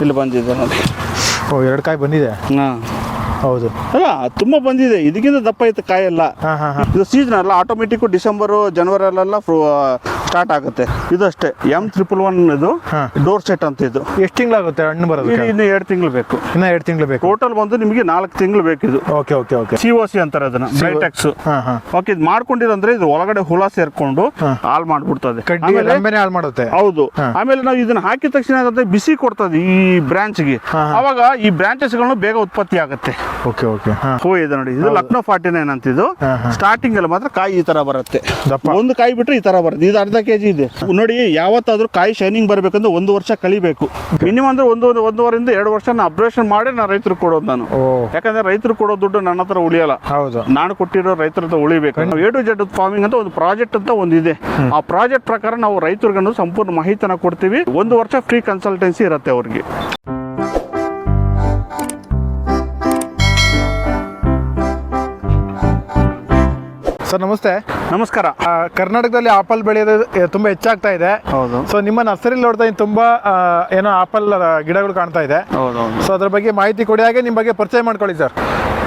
ಇಲ್ಲಿ ಬಂದಿದೆ ನೋಡಿ. ಓ ಎರಡು ಕಾಯಿ ಬಂದಿದೆ? ಹಾಂ. ಹೌದು. ಅಲ್ಲ ತುಂಬ ಬಂದಿದೆ. ಇದಕ್ಕಿಂತ ದಪ್ಪ ಇತ್ತು ಕಾಯೆಲ್ಲ. ಹಾಂ ಹಾಂ ಹಾಂ. ಇದು ಸೀಸನ್ ಅಲ್ಲ ಆಟೋಮೆಟಿಕ್ ಡಿಸೆಂಬರು ಜನವರಿಯಲ್ಲೆಲ್ಲ ಸ್ಟಾರ್ಟ್ ಆಗುತ್ತೆ. ಇದು ಅಷ್ಟೇ ಎಂ ತ್ರಿಪಲ್ ಒನ್ ಇದು ಡೋರ್ ಸೆಟ್ ಅಂತ ಇದು. ಎಷ್ಟು ತಿಂಗಳಾಗುತ್ತೆ ಹಣ್ಣು ಬರೋದು ಇನ್ನು ಎರಡು ತಿಂಗಳು ಬೇಕು. ಇನ್ನ ಎರಡು ತಿಂಗಳು ಬೇಕು. ಟೋಟಲ್ ಬಂದು ನಿಮಗೆ ನಾಲ್ಕು ತಿಂಗಳು ಇದು. Okay okay okay. C O C ಅಂತಾರೆ ಅದನ್ನ ಬ್ರೈಟೆಕ್ಸ್ ಓಕೆ ಇದು ಮಾಡ್ಕೊಂಡಿರಂದ್ರೆ ಇದು ಒಳಗಡೆ ಹುಳ ಸೇರ್ಕೊಂಡು ಹಾಲ್ ಮಾಡ್ಬಿಡ್ತದೆ. ಹಾಲ್ ಮಾಡುತ್ತೆ. ಹೌದು. ಆಮೇಲೆ ನಾವು ಇದನ್ನ ಹಾಕಿದ ತಕ್ಷಣ ಏನಾಗುತ್ತೆ ಬಿಸಿ ಕೊಡ್ತದೆ ಈ ಬ್ರಾಂಚ್ಗೆ ಗೆ. ಅವಾಗ ಈ ಗಳು ಬೇಗ ಉತ್ಪತ್ತಿ ಆಗುತ್ತೆ. ಓಕೆ ಓಕೆ ಹಾಂ. ಇದೆ ನೋಡಿ ಇದು ಲಕ್ನೋ ಫಾರ್ಟಿ ನೈನ್ ಅಂತ ಇದು ಹಾ, ಹಾ. ಸ್ಟಾರ್ಟಿಂಗ್ ಅಲ್ಲಿ ಮಾತ್ರ ಕಾಯಿ ಈ ತರ ಬರುತ್ತೆ. ಒಂದು ಕಾಯಿ ಬಿಟ್ರೆ ಈ ತರ ಬರುತ್ತೆ. ಇದು ಅರ್ಧ ಕೆಜಿ ಇದೆ. ನೋಡಿ ಯಾವತ್ತಾದ್ರೂ ಕಾಯಿ ಶೈನಿಂಗ್ ಬರಬೇಕಂದ್ರೆ ಒಂದು ವರ್ಷ ಕಳಿಬೇಕು ಮಿನಿಮಮ್ ಅಂದ್ರೆ ಒಂದು ಒಂದೂವರೆಯಿಂದ ಎರಡು ವರ್ಷ ನಾನು ಅಬ್ಸರ್ವೇಷನ್ ಮಾಡಿ ನಾನು ರೈತರು ಕೊಡೋದು ನಾನು. ಯಾಕಂದ್ರೆ ರೈತರು ಕೊಡೋ ದುಡ್ಡು ನನ್ನ ಹತ್ರ ಉಳಿಯಲ್ಲ. ಹೌದು. ನಾನು ಕೊಟ್ಟಿರೋ ರೈತರ ಹತ್ರ ಉಳಿಬೇಕು. ನಾವು ಎ ಟು ಜೆಡ್ ಫಾರ್ಮಿಂಗ್ ಅಂತ ಒಂದು ಪ್ರಾಜೆಕ್ಟ್ ಅಂತ ಒಂದು ಇದೆ ಆ ಪ್ರಾಜೆಕ್ಟ್ ಪ್ರಕಾರ ನಾವು ರೈತರಿಗೆ ಸಂಪೂರ್ಣ ಮಾಹಿತಿನ ಕೊಡ್ತೀವಿ. ಒಂದು ವರ್ಷ ಫ್ರೀ ಕನ್ಸಲ್ಟೆನ್ಸಿ ಇರುತ್ತೆ ಅವ್ರಿಗೆ. ಸರ್ ನಮಸ್ತೆ. ನಮಸ್ಕಾರ. ಆ, ಕರ್ನಾಟಕದಲ್ಲಿ ಆಪಲ್ ಬೆಳೆಯೋದು ತುಂಬಾ ಹೆಚ್ಚಾಗ್ತಾ ಇದೆ. ಹೌದು. ಸೊ ನಿಮ್ಮ ನರ್ಸರಿಲಿ ನೋಡ್ತಾ ಇದ್ದೀನಿ ತುಂಬಾ ಆ, ಏನೋ ಆಪಲ್ ಗಿಡಗಳು ಕಾಣ್ತಾ ಇದೆ. ಹೌದು ಸೊ ಅದ್ರ ಬಗ್ಗೆ ಮಾಹಿತಿ ಕೊಡಿ ಹಾಗೆ ನಿಮ್ಮ ಬಗ್ಗೆ ಪರಿಚಯ ಮಾಡ್ಕೊಳ್ಳಿ ಸರ್.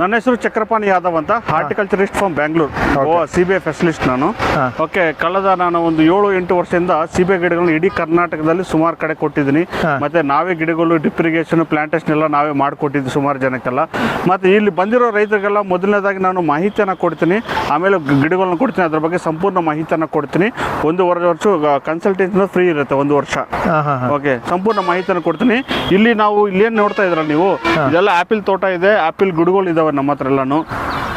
ನನ್ನ ಹೆಸರು ಚಕ್ರಪಾಣಿ ಯಾದವ್ ಅಂತ horticulturist from Bangalore O C B I ಫೆಸಿಲಿಸ್ಟ್ ನಾನು. ಹಾ. ಓಕೆ ಕಳೆದ ನಾನು ಒಂದು ಏಳು ಎಂಟು ವರ್ಷದಿಂದ ಸಿ ಬಿ ಐ ಗಿಡಗಳನ್ನ ಇಡೀ ಕರ್ನಾಟಕದಲ್ಲಿ ಸುಮಾರು ಕಡೆ ಕೊಟ್ಟಿದ್ದೀನಿ. ಹಾ. ಮತ್ತೆ ನಾವೇ ಗಿಡಗಳು ಡಿಪ್ರಿಗೇಷನ್ ಪ್ಲಾಂಟೇಷನ್ ಪ್ಲಾಂಟೇಶನ್ ಎಲ್ಲ ನಾವೇ ಮಾಡಿಕೊಟ್ಟಿದ್ವಿ ಸುಮಾರು ಜನಕ್ಕೆಲ್ಲ. ಮತ್ತೆ ಇಲ್ಲಿ ಬಂದಿರೋ ರೈತರಿಗೆಲ್ಲ ಮೊದಲನೇದಾಗಿ ನಾನು ಮಾಹಿತಿಯನ್ನು ಕೊಡ್ತೀನಿ. ಆಮೇಲೆ ಗಿಡಗಳನ್ನ ಕೊಡ್ತೀನಿ. ಅದ್ರ ಬಗ್ಗೆ ಸಂಪೂರ್ಣ ಮಾಹಿತಿಯನ್ನು ಕೊಡ್ತೀನಿ. ಒಂದೂವರೆ ವರ್ಷ ಕನ್ಸಲ್ಟೇಷನ್ ಫ್ರೀ ಇರುತ್ತೆ ಒಂದು ವರ್ಷ. ಓಕೆ ಸಂಪೂರ್ಣ ಮಾಹಿತಿಯನ್ನು ಕೊಡ್ತೀನಿ. ಇಲ್ಲಿ ನಾವು ಇಲ್ಲೇನು ನೋಡ್ತಾ ಇದ್ರ ನೀವು? ಇದೆಲ್ಲ ಆಪಿಲ್ ತೋಟ ಇದೆ ಆಪಿಲ್ ಗಿಡಗಳು ಇದಾವೆ ನಮ್ಮ ಹತ್ರ ಎಲ್ಲಾನು.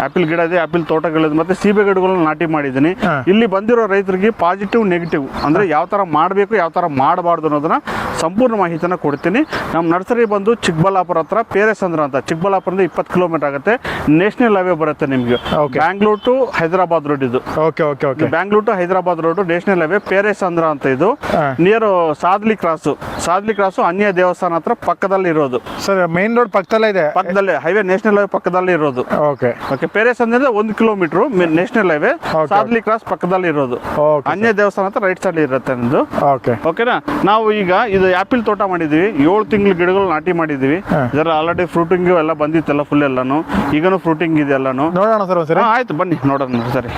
ಆಪಿಲ್ ಗಿಡ ಇದೆ ಆಪಿಲ್ ತೋಟಗಳಿದೆ ಮತ್ತೆ ಸೀಬೆ ಗಿಡಗಳನ್ನ ನಾಟಿ ಮಾಡಿದ್ದೀನಿ. ಇಲ್ಲಿ ಬಂದಿರೋ ರೈತರಿಗೆ ಪಾಸಿಟಿವ್ ನೆಗೆಟಿವ್ ಅಂದ್ರೆ ಯಾವ ತರ ಮಾಡಬೇಕು ಯಾವ ತರ ಮಾಡಬಾರ್ದು ಅನ್ನೋದನ್ನ ಸಂಪೂರ್ಣ ಮಾಹಿತಿನ ಕೊಡ್ತೀನಿ. ನಮ್ಮ ನರ್ಸರಿ ಬಂದು ಚಿಕ್ಕಬಳ್ಳಾಪುರ ಹತ್ರ ಪೇರೆಸಂದ್ರ ಅಂತ. ಚಿಕ್ಕಬಳ್ಳಾಪುರದಿಂದ ಇಪ್ಪತ್ತು ಕಿಲೋಮೀಟರ್ ಆಗುತ್ತೆ. ನ್ಯಾಷನಲ್ ಹೈವೇ ಬರುತ್ತೆ ನಿಮಗೆ. ಬ್ಯಾಂಗ್ಳೂರ್ ಟು ಹೈದರಾಬಾದ್ ರೋಡ್ ಇದು. Okay okay okay Bangalore to Hyderabad road national highway Peresandra ಅಂತ ಇದು. Near Sadli cross. Sadli cross ಅನ್ಯ ದೇವಸ್ಥಾನ ಹತ್ರ ಪಕ್ಕದಲ್ಲಿ ಇರೋದು ಸರ್ ಮೇನ್ ರೋಡ್ ಪಕ್ಕದಲ್ಲೇ ಇದೆ. ಪಕ್ಕದಲ್ಲೇ ಹೈವೇ ನ್ಯಾಷನಲ್ ಹೈವೇ ಪಕ್ಕದಲ್ಲಿ ಇರೋದು. ಓಕೆ ಓಕೆ ಪೇರೆಸ್ ಅಂದ್ರೆ ಒಂದು kilometre national highway. Sadli cross ಪಕ್ಕದಲ್ಲಿ ಇರೋದು. ಅನ್ಯ ದೇವಸ್ಥಾನ ಹತ್ರ ರೈಟ್ ಸೈಡ್ ಇರುತ್ತೆ ನಮ್ದು. ಓಕೆ ಓಕೆನಾ ನಾವು ಈಗ ಇದು ಆಪಿಲ್ ತೋಟ ಮಾಡಿದ್ವಿ. ಏಳು ತಿಂಗಳು ಗಿಡಗಳು ನಾಟಿ ಮಾಡಿದ್ವಿ. ಜರ ಇದರ ಆಲ್ರೆಡಿ ಫ್ರೂಟಿಂಗ್ ಎಲ್ಲ ಬಂದಿತ್ತಲ್ಲ ಫುಲ್ ಎಲ್ಲಾನು. ಈಗನು ಫ್ರೂಟಿಂಗ್ ಇದೆ ಎಲ್ಲಾನು. ನೋಡೋಣ ಸರ್ ಆಯ್ತು ಬನ್ನಿ ನೋಡೋಣ ಸರಿ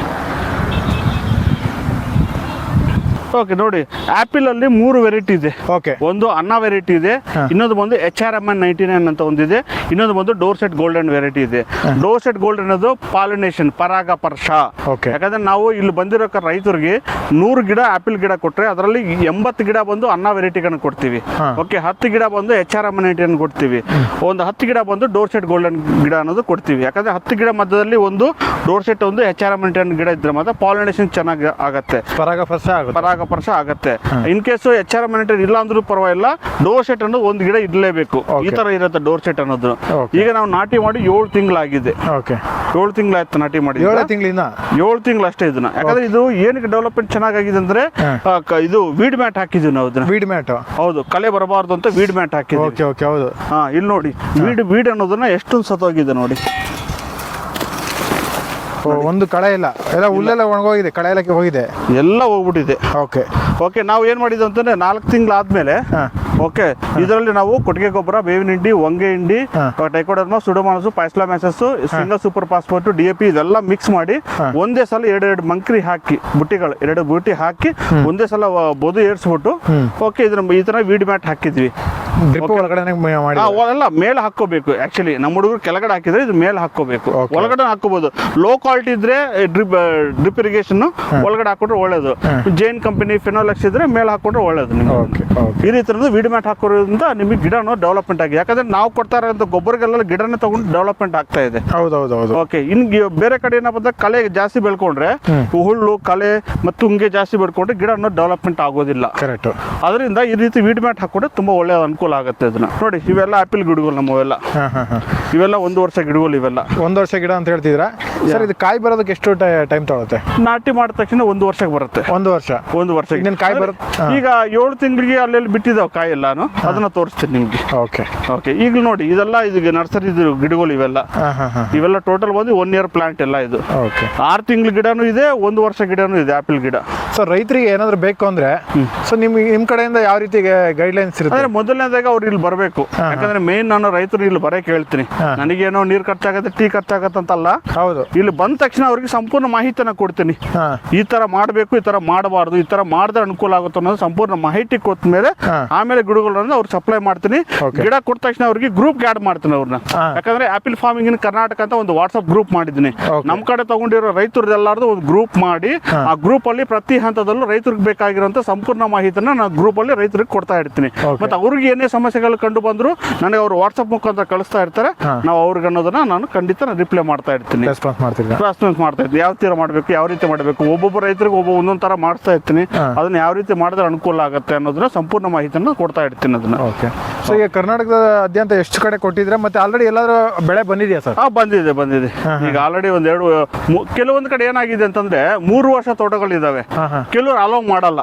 ಓಕೆ ನೋಡಿ ಆಪಲ್ ಅಲ್ಲಿ ಮೂರು ವೆರೈಟಿ ಇದೆ. ಓಕೆ. ಒಂದು ಅನ್ನ ವೆರೈಟಿ ಇದೆ ಇನ್ನೊಂದು ಬಂದು H R M N ninety nine ಅಂತ ಒಂದಿದೆ ಇನ್ನೊಂದು ಬಂದು ಡೋರ್ ಸೆಟ್ ಗೋಲ್ಡನ್ ವೆರೈಟಿ ಇದೆ. ಡೋರ್ ಸೆಟ್ ಗೋಲ್ಡ್ ಅನ್ನೋದು ಪಾಲಿನೇಷನ್ ಪರಾಗಪರ್ಶ ಓಕೆ. ಯಾಕಂದ್ರೆ ನಾವು ಇಲ್ಲಿ ಬಂದಿರೋ ರೈತರಿಗೆ ನೂರು ಗಿಡ ಆಪಲ್ ಗಿಡ ಕೊಟ್ರೆ ಅದರಲ್ಲಿ ಎಂಬತ್ತು ಗಿಡ ಬಂದು ಅನ್ನ ವೆರೈಟಿಗಳನ್ನು ಕೊಡ್ತೀವಿ. ಓಕೆ ಹತ್ತು ಗಿಡ ಬಂದು H R M ninety nine ಕೊಡ್ತೀವಿ. ಒಂದು ಹತ್ತು ಗಿಡ ಬಂದು ಡೋರ್ ಸೆಟ್ ಗೋಲ್ಡನ್ ಗಿಡ ಅನ್ನೋದು ಕೊಡ್ತೀವಿ. ಯಾಕಂದ್ರೆ ಹತ್ತು ಗಿಡ ಮಧ್ಯದಲ್ಲಿ ಒಂದು ಡೋರ್ ಸೆಟ್ ಒಂದು ಎಚ್ ಆರ್ ಎಂ ನೈನ್ ಗಿಡ ಇದ್ರೆ ಮಾತ್ರ ಪಾಲಿನೇಷನ್ ಚೆನ್ನಾಗಿ ಆಗುತ್ತೆ. ಪರಾಗ ಫಸ್ಟ್ ಆಗುತ್ತೆ. ಪರಾಗಪರ್ಶ ಆಗತ್ತೆ. In case H R monitor ಇಲ್ಲ ಅಂದ್ರೂ ಪರವಾಗಿಲ್ಲ ಡೋರ್ ಸೆಟ್ ಅನ್ನೋದು ಒಂದು ಗಿಡ ಇಡಲೇಬೇಕು. ಈ ತರ ಇರುತ್ತೆ ಡೋರ್ ಸೆಟ್ ಅನ್ನೋದು. ಈಗ ನಾವು ನಾಟಿ ಮಾಡಿ ಏಳು ತಿಂಗಳಾಗಿದೆ. ಓಕೆ ಏಳು ತಿಂಗಳಾಯ್ತು ನಾಟಿ ಮಾಡಿ ಏಳು ತಿಂಗಳಿಂದ ಏಳು ತಿಂಗಳು ಅಷ್ಟೇ ಇದನ್ನ. ಯಾಕಂದ್ರೆ ಇದು ಏನಕ್ಕೆ ಡೆವಲಪ್ಮೆಂಟ್ ಚೆನ್ನಾಗಿದೆ ಅಂದ್ರೆ ಇದು ವೀಡ್ ಮ್ಯಾಟ್ ಹಾಕಿದ್ವಿ ನಾವು ಅದನ್ನ ವೀಡ್ ಮ್ಯಾಟ್ ಹೌದು ಕಲೆ ಬರಬಾರ್ದು ಅಂತ ವೀಡ್ ಮ್ಯಾಟ್ ಹಾಕಿದ್ವಿ. ಓಕೆ ಓಕೆ ಹೌದು. ಹಾ ಇಲ್ಲಿ ನೋಡಿ. ವೀಡ್ ವೀಡ್ ಅನ್ನೋದನ್ನ ಎಷ್ಟೊಂದು ಸತ್ತೋಗಿದೆ ನೋಡಿ. ಒಂದು ಕಳೆ ಇಲ್ಲ. ಎಲ್ಲ ಹುಲ್ಲೆಲ್ಲ ಒಣಗೋಗಿದೆ ಕಳೆ ಎಲ್ಲಕ್ಕೆ ಹೋಗಿದೆ. ಎಲ್ಲ ಹೋಗ್ಬಿಟ್ಟಿದೆ. ಓಕೆ. ಓಕೆ ನಾವು ಏನು ಮಾಡಿದ್ವಿ ಅಂತಂದ್ರೆ ನಾಲ್ಕು ತಿಂಗಳಾದ್ಮೇಲೆ. ಓಕೆ ಇದರಲ್ಲಿ ನಾವು ಕೊಟ್ಟಿಗೆ ಗೊಬ್ಬರ ಬೇವಿನ ಹಿಂಡಿ ಒಂಗೆ ಹಿಂಡಿ trichoderma pseudomonas paecilomyces single super phosphate D A P ಇದೆಲ್ಲ ಮಿಕ್ಸ್ ಮಾಡಿ ಒಂದೇ ಸಲ ಎರಡು ಎರಡು ಮಂಕ್ರಿ ಹಾಕಿ ಬುಟ್ಟಿಗಳು ಎರಡು ಬುಟ್ಟಿ ಹಾಕಿ ಒಂದೇ ಸಲ ಬದು ಏರ್ಸ್ಬಿಟ್ಟು ಓಕೆ ಇದ್ರ ಈ ತರ ವೀಡ್ ಮ್ಯಾಟ್ ಹಾಕಿದ್ವಿ. ಮೇಲೆ ಹಾಕೋಬೇಕು ಆಕ್ಚುಲಿ ನಮ್ಮ ಹುಡುಗರು ಕೆಳಗಡೆ ಹಾಕಿದ್ರೆ ಇದು ಮೇಲೆ ಹಾಕೋಬೇಕು. ಒಳಗಡೆ ಹಾಕೋಬಹುದು ಲೋ ಕ್ವಾಲಿಟಿ ಇದ್ರೆ ಡ್ರಿಪ್ ಡ್ರಿಪ್ ಇರಿಗೇಷನ್ ಒಳಗಡೆ ಹಾಕೊಂಡ್ರೆ ಒಳ್ಳೇದು. ಜೈನ್ ಕಂಪನಿ ಫಿನೋಲೆಕ್ಸ್ ಇದ್ರೆ ಮೇಲೆ ಹಾಕೊಂಡ್ರೆ ಒಳ್ಳೇದು ನಿಮ್ಗೆ. ಈ ರೀತಿ ವಿಡ್ ಮ್ಯಾಟ್ ಹಾಕೋದ್ರಿಂದ ನಿಮಗೆ ಗಿಡನೂ ಡೆವಲಪ್ಮೆಂಟ್ ಆಗಿದೆ. ಯಾಕಂದ್ರೆ ನಾವು ಕೊಡ್ತಾ ಇರೋಂಥ ಗೊಬ್ಬರಗೆಲ್ಲ ಗಿಡನೇ ತಗೊಂಡು ಡೆವಲಪ್ಮೆಂಟ್ ಆಗ್ತಾ ಇದೆ. ಹೌದು ಹೌದು ಹೌದು ಓಕೆ ಇನ್ ಬೇರೆ ಕಡೆ ಏನಪ್ಪ ಅಂದ್ರೆ ಕಳೆ ಜಾಸ್ತಿ ಬೆಳ್ಕೊಂಡ್ರೆ ಹುಳ್ಳು ಕಲೆ ಮತ್ತು ತುಂಗೆ ಜಾಸ್ತಿ ಬೆಳ್ಕೊಂಡ್ರೆ ಗಿಡ ಡೆವಲಪ್ಮೆಂಟ್ ಆಗೋದಿಲ್ಲ. ಕರೆಕ್ಟ್ ಅದರಿಂದ ಈ ರೀತಿ ವೀಡ್ ಮ್ಯಾಟ್ ಹಾಕೊಂಡ್ರೆ ತುಂಬಾ ಒಳ್ಳೆ ಅನುಕೂಲ ಆಗುತ್ತೆ ಇದನ್ನ. ನೋಡಿ ಇವೆಲ್ಲ ಆಪಿಲ್ ಗಿಡಗಳು ನಮ್ಮವೆಲ್ಲ. ಇವೆಲ್ಲ ಒಂದು ವರ್ಷ ಗಿಡಗಳು ಇವೆಲ್ಲ. ಒಂದು ವರ್ಷ ಗಿಡ ಅಂತ ಹೇಳ್ತಿದ್ರ ಸರ್ ಇದು ಕಾಯಿ ಬರೋದಕ್ಕೆ ಎಷ್ಟು ಟೈಮ್ ತಗೊಳುತ್ತೆ? ನಾಟಿ ಮಾಡಿದ ತಕ್ಷಣ ಒಂದು ವರ್ಷಕ್ಕೆ ಬರುತ್ತೆ. ಒಂದು ವರ್ಷ? ಒಂದು ವರ್ಷ ಇನ್ನೇನ್ ಕಾಯಿ ಬರುತ್ತೆ? ಈಗ ಏಳು ತಿಂಗಳಿಗೆ ಅಲ್ಲೆಲ್ಲಿ ಬಿಟ್ಟಿದ್ದಾವೆ ಕಾಯಿ ಎಲ್ಲಾನು ಅದನ್ನ ತೋರಿಸ್ತೀನಿ ನಿಮ್ಗೆ. ಓಕೆ. ಓಕೆ ಈಗ ನೋಡಿ ಇದೆಲ್ಲ ಇದು ನರ್ಸರಿ ಗಿಡಗಳು ಇವೆಲ್ಲ. ಇವೆಲ್ಲ ಟೋಟಲ್ ಬಂದು ಒನ್ ಇಯರ್ ಪ್ಲಾಂಟ್ ಎಲ್ಲ ಇದು. ಓಕೆ. ಆರು ತಿಂಗಳ ಗಿಡನೂ ಇದೆ ಒಂದು ವರ್ಷ ಗಿಡನೂ ಇದೆ ಆಪಲ್ ಗಿಡ. ಸೊ ರೈತರಿಗೆ ಏನಾದ್ರು ಬೇಕು ಅಂದ್ರೆ ಸೊ ನಿಮ್ಗೆ ನಿಮ್ ಕಡೆಯಿಂದ ಯಾವ ರೀತಿ ಗೈಡ್ಲೈನ್ಸ್ ಇರುತ್ತೆ? ಅಂದ್ರೆ ಮೊದಲನೇದಾಗ ಅವ್ರು ಇಲ್ಲಿ ಬರಬೇಕು. ಯಾಕಂದ್ರೆ ಮೇನ್ ನಾನು ರೈತರು ಇಲ್ಲಿ ಬರಕ್ಕೆ ಹೇಳ್ತೀನಿ ನನಗೇನೋ ನೀರು ಖರ್ಚಾಗತ್ತೆ ಟೀ ಖರ್ಚಾಗತ್ತೆ ಅಂತಲ್ಲ. ಹೌದು. ಇಲ್ಲಿ ಬಂದ ತಕ್ಷಣ ಅವ್ರಿಗೆ ಸಂಪೂರ್ಣ ಮಾಹಿತಿನ ಕೊಡ್ತೀನಿ. ಈ ತರ ಮಾಡಬೇಕು ಈ ತರ ಮಾಡಬಾರ್ದು ಈ ತರ ಮಾಡಿದ್ರೆ ಅನುಕೂಲ ಆಗುತ್ತೆ ಅನ್ನೋದು ಸಂಪೂರ್ಣ ಮಾಹಿತಿ ಕೊಟ್ಟ ಮೇಲೆ ಆಮೇಲೆ ಗಿಡಗಳನ್ನ ಅವ್ರು ಸಪ್ಲೈ ಮಾಡ್ತೀನಿ. ಗಿಡ ಕೊಟ್ಟ ತಕ್ಷಣ ಅವ್ರಿಗೆ ಗ್ರೂಪ್ ಆಡ್ ಮಾಡ್ತೀನಿ ಅವ್ರನ್ನ. ಯಾಕಂದ್ರೆ ಆಪಿಲ್ ಫಾರ್ಮಿಂಗ್ ಇನ್ ಕರ್ನಾಟಕ ಅಂತ ಒಂದು ವಾಟ್ಸ್ಆಪ್ ಗ್ರೂಪ್ ಮಾಡಿದ್ದೀನಿ. ನಮ್ ಕಡೆ ತಗೊಂಡಿರೋ ರೈತರದೆಲ್ಲಾರ್ದು ಒಂದು ಗ್ರೂಪ್ ಮಾಡಿ ಆ ಗ್ರೂಪ್ ಅಲ್ಲಿ ಪ್ರತಿ ಹಂತದಲ್ಲೂ ರೈತರಿಗೆ ಬೇಕಾಗಿರುವಂತ ಸಂಪೂರ್ಣ ಮಾಹಿತಿನ ನಾನು ಗ್ರೂಪ್ ಅಲ್ಲಿ ರೈತರಿಗೆ ಕೊಡ್ತಾ ಇರ್ತೀನಿ. ಮತ್ತೆ ಅವ್ರಿಗೆ ಏನೇ ಸಮಸ್ಯೆಗಳು ಕಂಡು ಬಂದ್ರು ನನಗೆ ಅವ್ರು ವಾಟ್ಸ್ಆಪ್ ಮುಖಾಂತರ ಕಳಿಸ್ತಾ ಇರ್ತಾರೆ. ನಾವು ಅವ್ರಿಗೆ ಅನ್ನೋದನ್ನ ನಾನು ಖಂಡಿತ ರಿಪ್ಲೈ ಮಾಡ್ತಾ ಇರ್ತೀನಿ. ರೆಸ್ಪಾನ್ಸ್ ಮಾಡ್ತಿದ್ದೀರಾ ರೆಸ್ಪಾನ್ಸ್ ಮಾಡ್ತಾ ಇದ್ದೀನಿ ಯಾವ ತೀರ ಮಾಡಬೇಕು ಯಾವ ರೀತಿ ಮಾಡಬೇಕು? ಒಬ್ಬೊಬ್ಬ ರೈತರಿಗೆ ಒಬ್ಬ ಒಂದೊಂದು ತರ ಮಾಡಿಸ್ತಾ ಇರ್ತೀನಿ. ಅದನ್ನ ಯಾವ ರೀತಿ ಮಾಡಿದ್ರೆ ಅನುಕೂಲ ಆಗುತ್ತೆ ಅನ್ನೋದನ್ನ ಸಂಪೂರ್ಣ ಮಾಹಿತಿಯನ್ನು ಕೊಡ್ತಾ ಇರ್ತೀನಿ ಅದನ್ನ. ಓಕೆ. ಸೊ ಈಗ ಕರ್ನಾಟಕದಾದ್ಯಂತ ಎಷ್ಟು ಕಡೆ ಕೊಟ್ಟಿದ್ರೆ ಮತ್ತೆ ಆಲ್ರೆಡಿ ಎಲ್ಲಾದ್ರೂ ಬೆಳೆ ಬಂದಿದೆಯಾ ಸರ್? ಹಾ ಬಂದಿದೆ ಬಂದಿದೆ. ಈಗ ಆಲ್ರೆಡಿ ಒಂದೆರಡು ಎರಡು ಕೆಲವೊಂದು ಕಡೆ ಏನಾಗಿದೆ ಅಂತಂದ್ರೆ ಮೂರು ವರ್ಷ ಹಾಂ ಕೆಲವರು ಅಲೋ ಮಾಡಲ್ಲ.